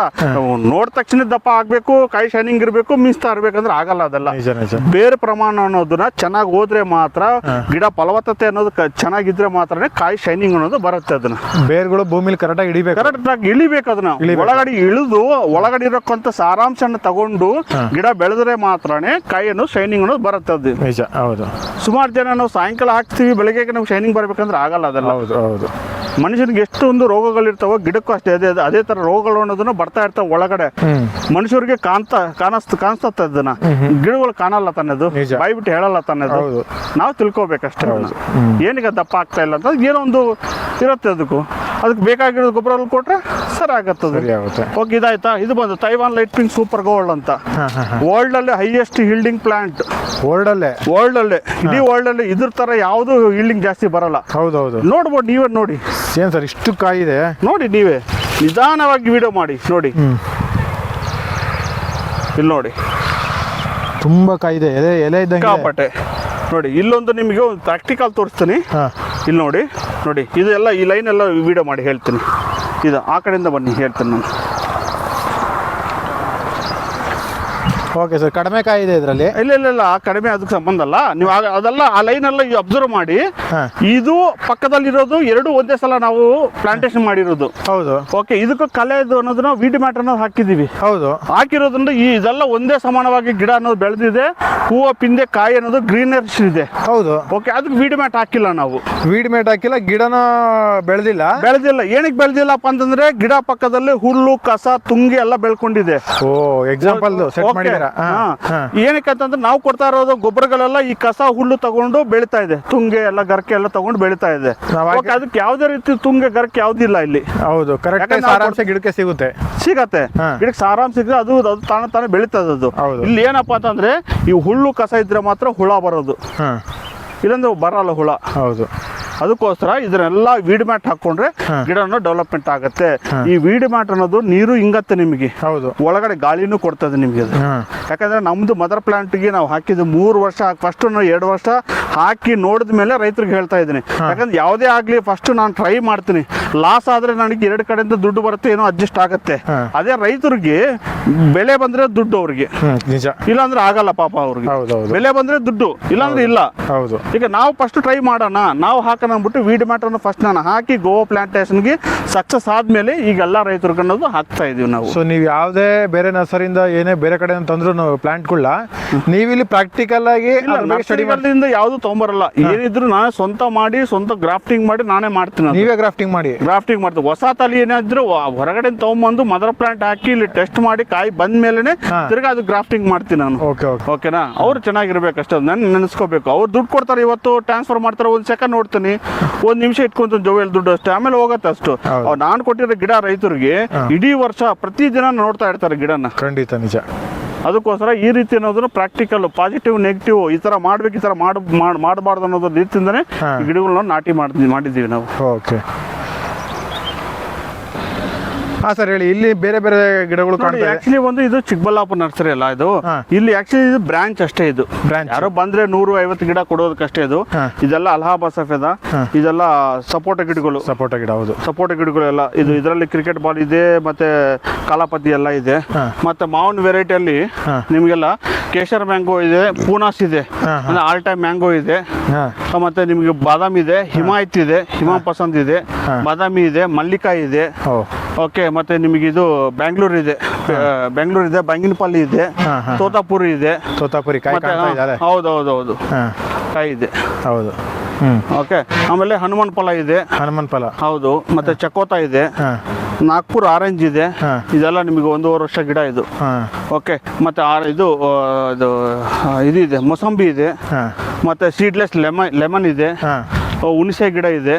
ನೋಡ್ ತಕ್ಷಣ ದಪ್ಪ ಆಗ್ಬೇಕು ಕಾಯಿ ಶೈನಿಂಗ್ ಇರಬೇಕು ಮಿಸ್ ಇರ್ಬೇಕಂದ್ರೆ ಆಗಲ್ಲ ಅದೆಲ್ಲ. ಬೇರೆ ಪ್ರಮಾಣ ಅನ್ನೋದನ್ನ ಚೆನ್ನಾಗಿ ಹೋದ್ರೆ ಮಾತ್ರ ಗಿಡ ಫಲವತ್ತತೆ ಅನ್ನೋದು ಚೆನ್ನಾಗಿದ್ರೆ ಚೆನ್ನಾಗಿದ್ರೆ ಮಾತ್ರನೇ ಕಾಯಿ ಶೈನಿಂಗ್ ಅನ್ನೋದು ಬರುತ್ತೆ ಅದನ್ನ. ಬೇರ್ಗಳು ಭೂಮಿಲಿ ಕರೆಕ್ಟಾಗಿ ಇಳಿಬೇಕು. ಕರೆಕ್ಟ್ ಆಗಿ ಇಳಿಬೇಕು ಅದನ್ನ. ಒಳಗಡೆ ಇಳಿದು ಒಳಗಡೆ ಇರೋಕ್ಕಂತ ಸಾರಾಂಶನ ತಗೊಂಡು ಗಿಡ ಬೆಳೆದ್ರೆ ಮಾತ್ರನೇ ಕಾಯಿಯನ್ನು ಶೈನಿಂಗ್ ಅನ್ನೋದು ಬರುತ್ತೆ ಅದು. ನಿಜ ಹೌದು. ಸುಮಾರು ಜನ ನಾವು ಸಾಯಂಕಾಲ ಹಾಕ್ತಿವಿ ಬೆಳಗ್ಗೆ ನಾವು ಶೈನಿಂಗ್ ಬರ್ಬೇಕಂದ್ರೆ ಆಗಲ್ಲ ಅದೆಲ್ಲ. ಹೌದು ಹೌದು. ಮನುಷ್ಯನಿಗೆ ಎಷ್ಟೊಂದು ರೋಗಗಳಿರ್ತಾವೋ ಗಿಡಕ್ಕೂ ಅಷ್ಟೇ ಅದೇ ಅದೇ ತರ ರೋಗಗಳು ಅನ್ನೋದನ್ನ ಬರ್ತಾ ಇರ್ತಾವ ಒಳಗಡೆ. ಮನುಷ್ಯರಿಗೆ ಕಾಣ್ತಾ ಕಾಣಿಸ್ತ ಕಾಣಿಸ್ತತ್ತ ಅದನ್ನ. ಗಿಡಗಳು ಕಾಣಲ್ಲ ತಾನದು ಬಾಯ್ಬಿಟ್ಟು ಬಾಯಿ ಹೇಳಲ್ಲ ತಾನದು ಹೌದು. ನಾವು ತಿಳ್ಕೊಬೇಕಷ್ಟೇ. ಏನೀಗ ದಪ್ಪ ಆಗ್ತಾ ಇಲ್ಲ? ಅಂತ ಏನೋ ಒಂದು ಇರುತ್ತೆ ಅದಕ್ಕೂ. ಅದಕ್ಕೆ ಬೇಕಾಗಿರೋ ಗೊಬ್ಬರ ಕೊಟ್ರೆ ಸರಿ ಆಗತ್ತದು ಸರಿ ಆಗುತ್ತೆ. ಓಕೆ ಇದಾಯ್ತಾ? ಇದು ಬಂದು Taiwan light pink super gold ಅಂತ ವರ್ಲ್ಡ್ ಅಲ್ಲಿ ಹೈಯೆಸ್ಟ್ ಹಿಲ್ಡಿಂಗ್ ಪ್ಲಾಂಟ್ ವರ್ಲ್ಡ್ ಅಲ್ಲೇ ವರ್ಲ್ಡ್ ಅಲ್ಲೇ ಇಡೀ ವರ್ಲ್ಡ್ ಅಲ್ಲಿ ಇದ್ರ ತರ ಯಾವುದು ಹಿಲ್ಡಿಂಗ್ ಜಾಸ್ತಿ ಬರಲ್ಲ. ಹೌದು ಹೌದು ನೋಡ್ಬೋದು ನೀವೇ ನೋಡಿ. ಏನ್ ಸರ್ ಇಷ್ಟು ಕಾಯಿದೆ? ನೋಡಿ ನೀವೇ. ನಿಧಾನವಾಗಿ ವಿಡಿಯೋ ಮಾಡಿ ನೋಡಿ. ಇಲ್ಲಿ ನೋಡಿ. ತುಂಬಾ ಕಾಯಿದೆ. ಎಲೆ ಎಲೆ ಇದ್ದಂಗೆ ನೋಡಿ ಇಲ್ಲೊಂದು ನಿಮಗೆ ಒಂದು ಪ್ರಾಕ್ಟಿಕಲ್ ತೋರಿಸ್ತೀನಿ. ಹಾಂ. ಇಲ್ಲಿ ನೋಡಿ ನೋಡಿ ಇದೆಲ್ಲ ಈ ಲೈನ್ ಎಲ್ಲ ವಿಡಿಯೋ ಮಾಡಿ ಹೇಳ್ತೀನಿ. ಇದು ಆ ಕಡೆಯಿಂದ ಬನ್ನಿ ಹೇಳ್ತೀನಿ ನಾನು. ಓಕೆ ಸರ್ ಕಡಿಮೆ ಕಾಯಿದೆ ಇದರಲ್ಲಿ? ಇಲ್ಲ ಇಲ್ಲ ಇಲ್ಲ. ಆ ಕಡಿಮೆ ಅದಕ್ಕೆ ಸಂಬಂಧ ಅಲ್ಲ. ನೀವು ಆ- ಅದೆಲ್ಲ ಆ ಲೈನ್ ಎಲ್ಲ ಅಬ್ಸರ್ವ್ ಮಾಡಿ. ಹಾಂ. ಇದು ಪಕ್ಕದಲ್ಲಿರೋದು ಎರಡು ಒಂದೇ ಸಲ ನಾವು ಪ್ಲಾಂಟೇಶನ್ ಮಾಡಿರೋದು. ಹೌದು. ಓಕೆ ಇದಕ್ಕೂ ಕಲೆದು ಅನ್ನೋದನ್ನ ವೀಡ್ ಮ್ಯಾಟ್ ಅನ್ನೋದು ಹಾಕಿದೀವಿ ಹೌದು. ಹಾಕಿರೋದ್ರಿಂದ ಈ ಇದೆಲ್ಲ ಒಂದೇ ಸಮಾನವಾಗಿ ಗಿಡ ಅನ್ನೋದು ಬೆಳೆದಿದೆ. ಹೂವು ಪಿಂದೆ ಕಾಯಿ ಅನ್ನೋದು ಗ್ರೀನರ್ಸ್ ಇದೆ. ಹೌದು. ಓಕೆ ಅದಕ್ಕೆ ವೀಡ್ ಮ್ಯಾಟ್ ಹಾಕಿಲ್ಲ ನಾವು. ವೀಡ್ ಮ್ಯಾಟ್ ಹಾಕಿಲ್ಲ ಗಿಡನ ಬೆಳೆದಿಲ್ಲ? ಬೆಳೆದಿಲ್ಲ. ಏನಕ್ಕೆ ಬೆಳೆದಿಲ್ಲಪ್ಪ ಅಂತಂದ್ರೆ ಗಿಡ ಪಕ್ಕದಲ್ಲಿ ಹುಲ್ಲು ಕಸ ತುಂಗಿ ಎಲ್ಲ ಬೆಳ್ಕೊಂಡಿದೆ. Oh example set Okay. ಹಾಂ. ಏನಕ್ಕೆ ಅಂತಂದ್ರೆ ನಾವು ಕೊಡ್ತಾ ಇರೋದು ಗೊಬ್ಬರಗಳೆಲ್ಲ ಈ ಕಸ ಹುಲ್ಲು ತಗೊಂಡು ಬೆಳಿತಾ ಇದೆ. ತುಂಗೆ ಎಲ್ಲ ಗರ್ಕೆ ಎಲ್ಲ ತಗೊಂಡು ಬೆಳಿತಾ ಇದೆ. ಅದಕ್ಕೆ ಯಾವ್ದೇ ರೀತಿ ತುಂಗೆ ಗರ್ಕೆ ಯಾವ್ದಿಲ್ಲ ಇಲ್ಲಿ ಹೌದು ಕರೆಕ್ಟ್ ಸಾರಾಂಶ ಗಿಡಕ್ಕೆ ಸಿಗುತ್ತೆ. ಸಿಗತ್ತೆ. ಗಿಡಕ್ಕೆ ಸಾರಾಂಶ ಸಿಗುತ್ತೆ ಅದು ಅದು ತಾನೇ ತಾನೇ ಬೆಳೀತದೆ ಅದು. ಇಲ್ಲಿ ಏನಪ್ಪಾ ಅಂತಂದ್ರೆ ಈ ಹುಲ್ಲು ಕಸ ಇದ್ರೆ ಮಾತ್ರ ಹುಳ ಬರೋದು. ಇಲ್ಲಂದ್ರೆ ಬರಲ್ಲ ಹುಳ. ಹೌದು. ಅದಕ್ಕೋಸ್ಕರ ಇದನ್ನೆಲ್ಲ ವೀಡ್ ಮ್ಯಾಟ್ ಹಾಕೊಂಡ್ರೆ. ಗಿಡನೂ ಡೆವಲಪ್ಮೆಂಟ್ ಆಗುತ್ತೆ. ಈ ವೀಡ್ ಮ್ಯಾಟ್ ಅನ್ನೋದು ನೀರು ಹಿಂಗತ್ತೆ ನಿಮಗೆ. ಹೌದು. ಒಳಗಡೆ ಗಾಳಿನೂ ಕೊಡ್ತದೆ ನಿಮಗೆ ಅದು. ಯಾಕಂದ್ರೆ ನಮ್ದು ಮದರ್ ಪ್ಲಾಂಟ್ಗೆ ನಾವು ಹಾಕಿದ ಮೂರು ವರ್ಷ ಫಸ್ಟ್ ಎರಡು ವರ್ಷ ಹಾಕಿ ನೋಡಿದ ಮೇಲೆ ರೈತರಿಗೆ ಹೇಳ್ತಾ ಇದ್ದೀನಿ. ಯಾಕಂದ್ರೆ ಯಾವುದೇ ಆಗಲಿ ಫಸ್ಟ್ ನಾನು ಟ್ರೈ ಮಾಡ್ತೀನಿ. ಲಾಸ್ ಆದ್ರೆ ನನಗೆ ಎರಡು ಕಡೆಯಿಂದ ದುಡ್ಡು ಬರುತ್ತೆ ಏನೋ ಅಡ್ಜಸ್ಟ್ ಆಗುತ್ತೆ. ಅದೇ ರೈತರಿಗೆ ಬೆಲೆ ಬಂದ್ರೆ ದುಡ್ಡು ಅವ್ರಿಗೆ. ಇಲ್ಲಾಂದ್ರೆ ಆಗಲ್ಲ ಪಾಪ ಅವ್ರಿಗೆ. ಬೆಲೆ ಬಂದ್ರೆ ದುಡ್ಡು ಇಲ್ಲಾಂದ್ರೆ ಇಲ್ಲ. ಹೌದು. ಈಗ ನಾವು ಫಸ್ಟ್ ಟ್ರೈ ಮಾಡೋಣ ನಾವು ಹಾಕೋಣ ಅಂದ್ಬಿಟ್ಟು ವೀಡ್ ಮ್ಯಾಟ್ರನ್ನು ಫಸ್ಟ್ ನಾನು ಹಾಕಿ ಗೋವಾ ಪ್ಲಾಂಟೇಶನ್ಗೆ ಸಕ್ಸಸ್ ಆದ್ಮೇಲೆ ಈಗೆಲ್ಲ ರೈತರು ಅನ್ನೋದು ಹಾಕ್ತಾ ಇದೀವಿ ನಾವು. ಸೊ ನೀವು ಯಾವುದೇ ಬೇರೆ ನರ್ಸರಿಯಿಂದ ಏನೇ ಬೇರೆ ಕಡೆ ತಂದ್ರು ಪ್ಲಾಂಟ್ಗಳ ನೀವಿಲ್ಲಿ ಪ್ರಾಕ್ಟಿಕಲ್ ಆಗಿ ಇಲ್ಲ ಅದ್ರ ಬಗ್ಗೆ ಸ್ಟಡಿ ಮಾಡಿ ನರ್ಸರಿಗಳಿಂದ ಯಾವುದು ತೊಗೊಂಬರಲ್ಲ ಏನಿದ್ರು ನಾನೇ ಸ್ವಂತ ಮಾಡಿ ಸ್ವಂತ ಗ್ರಾಫ್ಟಿಂಗ್ ಮಾಡಿ ನಾನೇ ಮಾಡ್ತೀನಿ. ನೀವೇ ಗ್ರಾಫ್ಟಿಂಗ್ ಮಾಡಿ. ಗ್ರಾಫ್ಟಿಂಗ್ ಮಾಡ್ತೀವಿ. ಹೊಸ ತಲೆ ಏನಾದ್ರು ಹೊರಗಡೆ ತೊಗೊಂಬಂದು ಮದರ್ ಪ್ಲಾಂಟ್ ಹಾಕಿ ಇಲ್ಲಿ ಟೆಸ್ಟ್ ಮಾಡಿ ಕಾಯಿ ಬಂದ ಮೇಲೆ ತಿರ್ಗಾ ಅದು ಗ್ರಾಫ್ಟಿಂಗ್ ಮಾಡ್ತೀನಿ ನಾನು. ಓಕೆ ಓಕೆ ಓಕೆನಾ ಅವ್ರು ಚೆನ್ನಾಗಿರ್ಬೇಕು ಅಷ್ಟೇ ನನ್ನ ನೆನೆಸ್ಕೋಬೇಕು. ಅವ್ರು ದುಡ್ಡು ಕೊಡ್ತಾರೆ ಇವತ್ತು ಟ್ರಾನ್ಸ್ಫರ್ ಮಾಡ್ತಾರೆ ಒಂದು ಸೆಕೆಂಡ್ ನೋಡ್ತೀನಿ. ಒಂದು ನಿಮಿಷ ಇಟ್ಕೊಂತ ಜೋವೆಲ್ ದುಡ್ಡು ಅಷ್ಟೇ. ಆಮೇಲೆ ಹೋಗತ್ತೆ ಅಷ್ಟು. ನಾನ್ ಕೊಟ್ಟಿರೋ ಗಿಡ ರೈತರಿಗೆ ಇಡೀ ವರ್ಷ ಪ್ರತಿ ದಿನ ನೋಡ್ತಾ ಇರ್ತಾರೆ ಗಿಡನ. ಖಂಡಿತ ನಿಜ. ಅದಕ್ಕೋಸ್ಕರ ಈ ರೀತಿ ಅನ್ನೋದನ್ನ ಪ್ರಾಕ್ಟಿಕಲ್ ಪಾಸಿಟಿವ್ ನೆಗೆಟಿವ್ ಈ ತರ ಮಾಡ್ಬೇಕು ಈ ತರ ಮಾಡ್ ಮಾಡ್- ಮಾಡಬಾರ್ದು ಅನ್ನೋದ್ರ ರೀತಿಯಿಂದನೇ ಗಿಡಗಳನ್ನ ನಾಟಿ ಮಾಡಿದ್ವಿ ಮಾಡಿದ್ದೀವಿ ನಾವು. ಓಕೆ. ಹಾಂ ಸರ್ ಹೇಳಿ ಇಲ್ಲಿ ಬೇರೆ ಬೇರೆ ಗಿಡಗಳು ಕಾಣ್ತವೆ ಕಾಣ್ತಾ ಇದೆ. ಆಕ್ಚುಲಿ ಒಂದು ಇದು ಚಿಕ್ಕಬಳ್ಳಾಪುರ ನರ್ಸರಿ ಅಲ್ಲ ಇದು. ಇಲ್ಲಿ ಆಕ್ಚುಲಿ ಇದು ಬ್ರಾಂಚ್ ಅಷ್ಟೇ ಇದು. ಬ್ರಾಂಚ್ ಯಾರೋ ಬಂದ್ರೆ ನೂರು ಐವತ್ತು ಗಿಡ ಕೊಡೋದಕ್ಕಷ್ಟೇ ಇದು. ಇದೆಲ್ಲ ಅಲಹಾಬಾದ್ ಸಫೇದ. ಇದೆಲ್ಲ ಸಪೋಟ ಗಿಡಗಳು. ಸಪೋಟ ಗಿಡ ಹೌದು. ಸಪೋಟ ಗಿಡಗಳೆಲ್ಲ ಇದು ಇದರಲ್ಲಿ ಕ್ರಿಕೆಟ್ ಬಾಲ್ ಇದೆ ಮತ್ತೆ ಕಾಲಾಪತಿ ಎಲ್ಲ ಇದೆ. ಮತ್ತೆ ಮಾವಿನ ವೆರೈಟಿಯಲ್ಲಿ. ನಿಮಗೆಲ್ಲ ಕೇಶರ್ ಮ್ಯಾಂಗೋ ಇದೆ ಪೂನಾಸ್ ಇದೆ. ಆಲ್ ಟೈಮ್ ಮ್ಯಾಂಗೋ ಇದೆ. ಮತ್ತೆ ನಿಮಗೆ ಬಾದಾಮಿ ಇದೆ ಹಿಮಾಯತ್ ಇದೆ ಹಿಮ ಪಸಂದ್ ಇದೆ ಬಾದಾಮಿ ಇದೆ ಮಲ್ಲಿಕಾಯಿ ಇದೆ. ಓಕೆ ಮತ್ತೆ ನಿಮಗೆ ಇದು. ಬ್ಯಾಂಗ್ಳೂರ್ ಇದೆ ಬೆಂಗಳೂರು ಇದೆ ಬಂಗಿನಪಲ್ಲಿ ಇದೆ. ತೋತಾಪುರಿ ಇದೆ ತೋತಾಪುರಿ ಹೌದು ಹೌದು ಹೌದು ಕಾಯಿ ಇದೆ. ಹೌದು. ಓಕೆ ಆಮೇಲೆ ಹನುಮಾನ್ ಫಲ ಇದೆ. ಹನುಮಾನ್ ಫಲ ಹೌದು ಮತ್ತೆ ಚಕೋತ ಇದೆ. ನಾಗ್ಪುರ್ ಆರೆಂಜ್ ಇದೆ. ಇದೆಲ್ಲ ನಿಮಗೆ ಒಂದೂವರೆ ವರ್ಷ ಗಿಡ ಇದು. ಓಕೆ ಮತ್ತೆ ಇದು ಇದು ಇದು ಮೊಸಂಬಿ ಇದೆ. ಮತ್ತೆ ಸೀಡ್ಲೆಸ್ ಲೆಮನ್ ಲೆಮನ್ ಇದೆ. ಹುಣಸೆ ಗಿಡ ಇದೆ.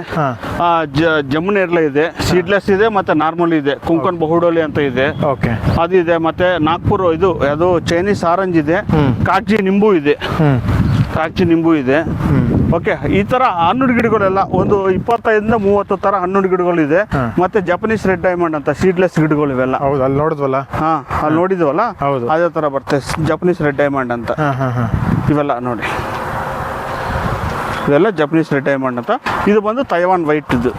ಜಮುನೇರ್ಲೆ ಇದೆ. ಸೀಡ್ಲೆಸ್ ಇದೆ ಮತ್ತೆ ನಾರ್ಮಲ್ ಇದೆ. ಕುಂಕನ್ ಬಹುಡೋಲಿ ಅಂತ ಇದೆ. ಓಕೆ ಅದಿದೆ ಮತ್ತೆ ನಾಗ್ಪುರ್ ಇದು ಅದು ಚೈನೀಸ್ ಆರೆಂಜ್ ಇದೆ. ಕಾಕ್ಜಿ ನಿಂಬು ಇದೆ. ಕಾಕ್ಜಿ ನಿಂಬು ಇದೆ. ಓಕೆ ಈ ತರ ಹನ್ನೊಂದು ಗಿಡಗಳೆಲ್ಲ ಒಂದು ಇಪ್ಪತ್ತೈದರಿಂದ ಮೂವತ್ತು ತರ ಹನ್ನೊಂದು ಗಿಡಗಳಿದೆ. ಇದೆ ಮತ್ತೆ ಜಪನೀಸ್ ರೆಡ್ ಡೈಮಂಡ್ ಅಂತ ಸೀಡ್ಲೆಸ್ ಗಿಡಗಳು ಇವೆಲ್ಲ ಹೌದು ಅಲ್ಲಿ ನೋಡಿದ್ವಲ್ಲ? ಹಾ ಅಲ್ಲಿ ನೋಡಿದ್ವಲ್ಲ? ಹೌದು. ಅದೇ ತರ ಬರುತ್ತೆ ಜಪನೀಸ್ ರೆಡ್ ಡೈಮಂಡ್ ಅಂತ. ಇವೆಲ್ಲ ನೋಡಿ. ಇದೆಲ್ಲ ಜಪನೀಸ್ ಡೈಮಂಡ್ ಅಂತ. ಇದು ಬಂದು ತೈವಾನ್ ವೈಟ್ ಇದು.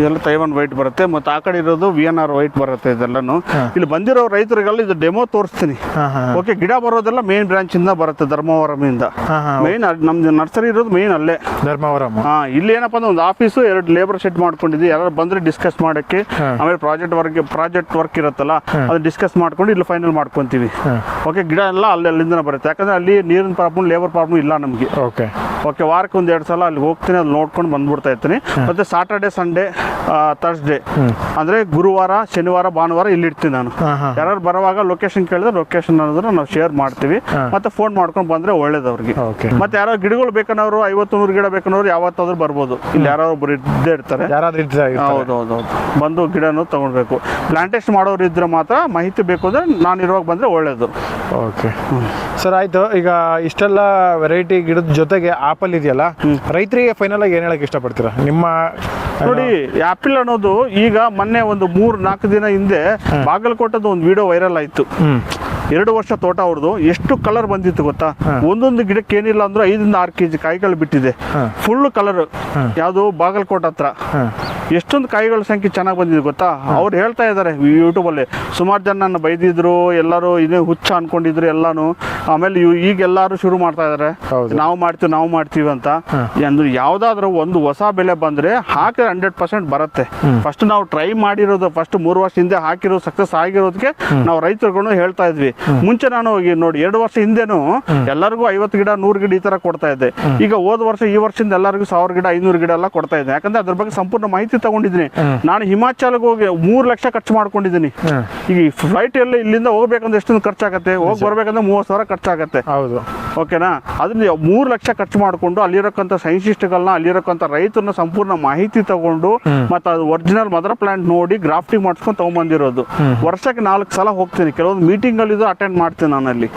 ಇದೆಲ್ಲ ತೈವಾನ್ ವೈಟ್ ಬರುತ್ತೆ ಮತ್ತೆ ಆ ಕಡೆ ಇರೋದು ವಿ ಎನ್ ಆರ್ ವೈಟ್ ಬರುತ್ತೆ ಇದೆಲ್ಲಾನು. ಇಲ್ಲಿ ಬಂದಿರೋ ರೈತರಿಗೆಲ್ಲ ಇದು ಡೆಮೋ ತೋರಿಸ್ತೀನಿ. ಓಕೆ ಗಿಡ ಬರೋದೆಲ್ಲ ಮೇನ್ ಬ್ರಾಂಚ್ ಇಂದ ಬರುತ್ತೆ ಧರ್ಮವರಮಿಂದ. ಮೇನ್ ನಮ್ದು ನರ್ಸರಿ ಇರೋದು ಮೇನ್ ಅಲ್ಲೇ. ಧರ್ಮವರಂ ಹಾ ಇಲ್ಲಿ ಏನಪ್ಪ ಅಂದ್ರೆ ಒಂದು ಆಫೀಸು ಎರಡು ಲೇಬರ್ ಸೆಟ್ ಮಾಡ್ಕೊಂಡಿದ್ವಿ. ಯಾರು ಬಂದ್ರೆ ಡಿಸ್ಕಸ್ ಮಾಡಕ್ಕೆ ಆಮೇಲೆ ಪ್ರಾಜೆಕ್ಟ್ ವರ್ಕ್ ಪ್ರಾಜೆಕ್ಟ್ ವರ್ಕ್ ಇರುತ್ತಲ್ಲ ಅದು ಡಿಸ್ಕಸ್ ಮಾಡ್ಕೊಂಡು ಇಲ್ಲಿ ಫೈನಲ್ ಮಾಡ್ಕೊಂತೀವಿ. ಓಕೆ ಗಿಡ ಎಲ್ಲ ಅಲ್ಲಿ ಅಲ್ಲಿಂದ ಬರುತ್ತೆ. ಯಾಕಂದ್ರೆ ಅಲ್ಲಿ ನೀರಿನ ಪ್ರಾಬ್ಲಮ್ ಲೇಬರ್ ಪ್ರಾಬ್ಲಮ್ ಇಲ್ಲ ನಮಗೆ. ಓಕೆ ಓಕೆ ವಾರಕ್ಕೆ ಒಂದು ಎರಡು ಸಲ ಅಲ್ಲಿ ಹೋಗ್ತೀನಿ ಅಲ್ಲಿ ನೋಡ್ಕೊಂಡು ಬಂದ್ಬಿಡ್ತಾ ಇರ್ತೀನಿ. ಮತ್ತೆ ಸಾಟರ್ಡೆ ಸಂಡೇ ತರ್ಸ್ಡೇ ಅಂದರೆ ಗುರುವಾರ ಶನಿವಾರ ಭಾನುವಾರ ಇಲ್ಲಿ ಇರ್ತೀನಿ ನಾನು. ಯಾರು ಬರುವಾಗ ಲೊಕೇಶನ್ ಕೇಳಿದ್ರೆ ಲೊಕೇಶನ್ ಅನ್ನೋದನ್ನ ನಾವು ಶೇರ್ ಮಾಡ್ತೀವಿ. ಮತ್ತೆ ಫೋನ್ ಮಾಡ್ಕೊಂಡು ಬಂದ್ರೆ ಒಳ್ಳೇದು ಅವ್ರಿಗೆ. ಮತ್ತೆ ಯಾರೋ ಗಿಡಗಳು ಬೇಕನ್ನೋರು ಐವತ್ತು ನೂರು ಗಿಡ ಬೇಕನ್ನೋರು ಯಾವತ್ತಾದ್ರೂ ಬರ್ಬೋದು. ಇಲ್ಲಿ ಯಾರೋ ಒಬ್ರು ಇದ್ದೇ ಇರ್ತಾರೆ. ಯಾರಾದ್ರೂ ಇರ್ತಾರೆ ಹೌದು ಹೌದು ಹೌದು ಬಂದು ಗಿಡನೂ ತಗೊಳ್ಬೇಕು ಪ್ಲಾಂಟೇಶನ್ ಮಾಡೋರು ಇದ್ರೆ ಮಾತ್ರ ಮಾಹಿತಿ ಬೇಕು ಅಂದ್ರೆ ನಾನು ಇರುವಾಗ ಬಂದ್ರೆ ಒಳ್ಳೇದು. ಓಕೆ ಸರ್ ಆಯ್ತು. ಈಗ ಇಷ್ಟೆಲ್ಲ ವೆರೈಟಿ ಗಿಡದ ಜೊತೆಗೆ ಆಪಲ್ ಇದೆಯಲ್ಲ ರೈತರಿಗೆ ಫೈನಲ್ ಆಗಿ ಏನು ಹೇಳಕ್ ಇಷ್ಟಪಡ್ತೀರಾ? ನಿಮ್ಮ ನೋಡಿ ಆಪಿಲ್ ಅನ್ನೋದು ಈಗ ಮೊನ್ನೆ ಒಂದು ಮೂರ್ ನಾಲ್ಕು ದಿನ ಹಿಂದೆ ಬಾಗಲಕೋಟದ ಒಂದು ವಿಡಿಯೋ ವೈರಲ್ ಆಯ್ತು. ಎರಡು ವರ್ಷ ತೋಟ ಅವ್ರದ್ದು. ಎಷ್ಟು ಕಲರ್ ಬಂದಿತ್ತು ಗೊತ್ತಾ? ಒಂದೊಂದು ಗಿಡಕ್ಕೆ ಏನಿಲ್ಲ ಅಂದ್ರೆ ಐದರಿಂದ ಆರು ಕೆಜಿ ಕಾಯಿಗಳು ಬಿಟ್ಟಿದೆ. ಫುಲ್ ಕಲರ್ ಯಾವುದು ಬಾಗಲಕೋಟ ಹತ್ರ. ಎಷ್ಟೊಂದು ಕಾಯಿಗಳ ಸಂಖ್ಯೆ ಚೆನ್ನಾಗಿ ಬಂದಿದೆ ಗೊತ್ತಾ? ಅವ್ರು ಹೇಳ್ತಾ ಇದ್ದಾರೆ ಯೂಟ್ಯೂಬಲ್ಲಿ ಸುಮಾರು ಜನ ನನ್ನ ಬೈದಿದ್ರು ಎಲ್ಲರೂ ಇದೇ ಹುಚ್ಚ ಅನ್ಕೊಂಡಿದ್ರು ಎಲ್ಲಾನು. ಆಮೇಲೆ ಈಗ ಎಲ್ಲರೂ ಶುರು ಮಾಡ್ತಾ ಇದ್ದಾರೆ ಹೌದು. ನಾವು ಮಾಡ್ತೀವಿ ನಾವು ಮಾಡ್ತೀವಿ ಅಂತ. ಅಂದ್ರೆ ಯಾವ್ದಾದ್ರು ಒಂದು ಹೊಸ ಬೆಲೆ ಬಂದ್ರೆ ಹಾಕಿದ್ರೆ ಹಂಡ್ರೆಡ್ ಪರ್ಸೆಂಟ್ ಬರುತ್ತೆ. ಫಸ್ಟ್ ನಾವು ಟ್ರೈ ಮಾಡಿರೋದು ಫಸ್ಟ್ ಮೂರು ವರ್ಷ ಹಿಂದೆ ಹಾಕಿರೋ ಸಕ್ಸಸ್ ಆಗಿರೋದಕ್ಕೆ ನಾವು ರೈತರುಗಳು ಹೇಳ್ತಾ ಇದ್ವಿ. ಮುಂಚೆ ನಾನು ನೋಡಿ ಎರಡು ವರ್ಷ ಹಿಂದೆನು ಎಲ್ಲರಿಗೂ ಐವತ್ತು ಗಿಡ ನೂರು ಗಿಡ ಈ ತರ ಕೊಡ್ತಾ ಇದ್ದೆ. ಈಗ ಹೋದ ವರ್ಷ ಈ ವರ್ಷದಿಂದ ಎಲ್ಲರಿಗೂ ಸಾವಿರ ಗಿಡ ಐನೂರು ಗಿಡ ಎಲ್ಲ ಕೊಡ್ತಾ ಇದ್ದೆ. ಯಾಕಂದ್ರೆ ಅದ್ರ ಬಗ್ಗೆ ಸಂಪೂರ್ಣ ಮಾಹಿತಿ ತಗೊಂಡಿದ್ದೀನಿ. ನಾನು ಹಿಮಾಚಲ್ಗೆ ಹೋಗಿ ಮೂರು ಲಕ್ಷ ಖರ್ಚು ಮಾಡ್ಕೊಂಡಿದ್ದೀನಿ. ಈಗ ಈ ಫ್ಲೈಟ್ ಎಲ್ಲ ಇಲ್ಲಿಂದ ಹೋಗ್ಬೇಕಂದ್ರೆ ಎಷ್ಟೊಂದು ಖರ್ಚಾಗತ್ತೆ? ಹೋಗಿ ಬರ್ಬೇಕಂದ್ರೆ ಮೂವತ್ತು ಸಾವಿರ ಖರ್ಚಾಗತ್ತೆ. ಹೌದು. ಓಕೆನಾ? ಅದನ್ನ ಮೂರು ಲಕ್ಷ ಖರ್ಚು ಮಾಡಿಕೊಂಡು ಅಲ್ಲಿರೋಕ್ಕಂಥ ಸೈಂಟಿಸ್ಟ್ಗಳನ್ನ ಅಲ್ಲಿರೋಕ್ಕಂಥ ರೈತರನ್ನ ಸಂಪೂರ್ಣ ಮಾಹಿತಿ ತಗೊಂಡು ಮತ್ತೆ ಅದು ಒರಿಜಿನಲ್ ಮದರ್ ಪ್ಲಾಂಟ್ ನೋಡಿ ಗ್ರಾಫ್ಟಿಂಗ್ ಮಾಡಿಸ್ಕೊಂಡು ತಗೊಂಡ್ಬಂದಿರೋದು ವರ್ಷಕ್ಕೆ ನಾಲ್ಕು ಸಲ ಹೋಗ್ತೀನಿ. ಕೆಲವೊಂದು ಮೀಟಿಂಗಲ್ಲಿ ಅಟೆಂಡ್ ಮಾಡ್ತೀನಿ ನಾನು ಅಲ್ಲಿ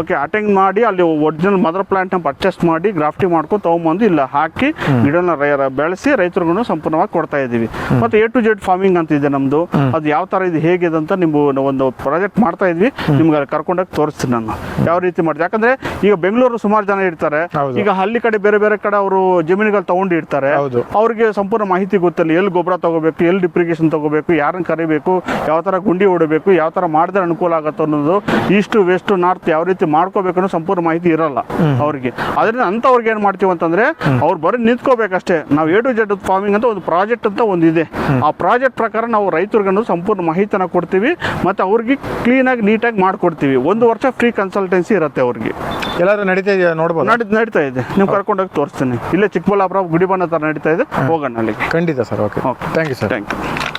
ಓಕೆ ಅಟೆಂಡ್ ಮಾಡಿ ಅಲ್ಲಿ ಒರಿಜಿನಲ್ ಮದರ್ ಪ್ಲಾಂಟ್ನ ಪರ್ಚೇಸ್ ಮಾಡಿ ಗ್ರಾಫ್ಟಿ ಮಾಡ್ಕೊಂಡು ತೊಗೊಂಬಂದು ಇಲ್ಲ ಹಾಕಿ ಗಿಡನ ಬೆಳೆಸಿ ರೈತರುಗಳು ಸಂಪೂರ್ಣವಾಗಿ ಕೊಡ್ತಾ ಇದ್ದೀವಿ. ಮತ್ತೆ ಎ ಟು ಜೆಡ್ ಫಾರ್ಮಿಂಗ್ ಅಂತ ಇದೆ ನಮ್ದು. ಅದು ಯಾವ ತರ ಇದು ಹೇಗಿದೆ ಅಂತ ನಿಮ್ಮ ಒಂದು ಪ್ರಾಜೆಕ್ಟ್ ಮಾಡ್ತಾ ಇದ್ವಿ. ನಿಮ್ಗೆ ಅಲ್ಲಿ ಕರ್ಕೊಂಡೋಗಿ ತೋರಿಸ್ತೀನಿ ನಾನು. ಯಾವ ರೀತಿ ಮಾಡಿದೆ? ಯಾಕಂದ್ರೆ ಈಗ ಬೆಂಗಳೂರು ಸುಮಾರು ಜನ ಇರ್ತಾರೆ. ಈಗ ಹಳ್ಳಿ ಕಡೆ ಬೇರೆ ಬೇರೆ ಕಡೆ ಅವರು ಜಮೀನುಗಳು ತಗೊಂಡು ಇರ್ತಾರೆ. ಅವ್ರಿಗೆ ಸಂಪೂರ್ಣ ಮಾಹಿತಿ ಗೊತ್ತಿಲ್ಲ. ಎಲ್ಲಿ ಗೊಬ್ಬರ ತಗೋಬೇಕು ಎಲ್ಲಿ ಡಿಪ್ರಿಗೇಷನ್ ತಗೋಬೇಕು ಯಾರನ್ನ ಕರಿಬೇಕು ಯಾವ ತರ ಗುಂಡಿ ಹೊಡಬೇಕು ಯಾವ ತರ ಮಾಡಿದ್ರೆ ಅನುಕೂಲ ಆಗುತ್ತೆ ಅನ್ನೋದು ಈಸ್ಟು ವೆಸ್ಟ್ ನಾರ್ತ್ ಯಾವ ರೀತಿ ಮಾಡ್ಕೋಬೇಕು ಅನ್ನೋ ಸಂಪೂರ್ಣ ಮಾಹಿತಿ ಇರಲ್ಲ ಅವ್ರಿಗೆ. ಅದರಿಂದ ಅಂಥವ್ರಿಗೆ ಏನು ಮಾಡ್ತೀವಿ ಅಂತಂದ್ರೆ ಅವ್ರು ಬರೀ ನಿಂತ್ಕೋಬೇಕಷ್ಟೇ. ನಾವು ಎ ಟು ಜೆಡ್ ಫಾರ್ಮಿಂಗ್ ಅಂತ ಒಂದು ಪ್ರಾಜೆಕ್ಟ್ ಅಂತ ಒಂದು ಇದೆ. ಆ ಪ್ರಾಜೆಕ್ಟ್ ಪ್ರಕಾರ ನಾವು ರೈತರಿಗೆ ಸಂಪೂರ್ಣ ಮಾಹಿತಿನ ಕೊಡ್ತೀವಿ ಮತ್ತು ಅವ್ರಿಗೆ ಕ್ಲೀನಾಗಿ ನೀಟಾಗಿ ಮಾಡ್ಕೊಡ್ತೀವಿ. ಒಂದು ವರ್ಷ ಫ್ರೀ ಕನ್ಸಲ್ಟೆನ್ಸಿ ಇರುತ್ತೆ ಅವ್ರಿಗೆ. ಎಲ್ಲಾದ್ರೂ ನಡೀತಾ ಇದೆಯಾ ನೋಡ್ಬೋದು? ನಡಿ ನಡೀತಾ ಇದೆ. ನೀವು ಕರ್ಕೊಂಡೋಗಿ ತೋರಿಸ್ತೀನಿ. ಇಲ್ಲೇ ಚಿಕ್ಕಬಳ್ಳಾಪುರ ಗುಡಿಬಣ್ಣ ಥರ ನಡೀತಾ ಇದೆ. ಹೋಗೋಣ ಅಲ್ಲಿಗೆ. ಖಂಡಿತ sir okay. Okay thank you sir thank you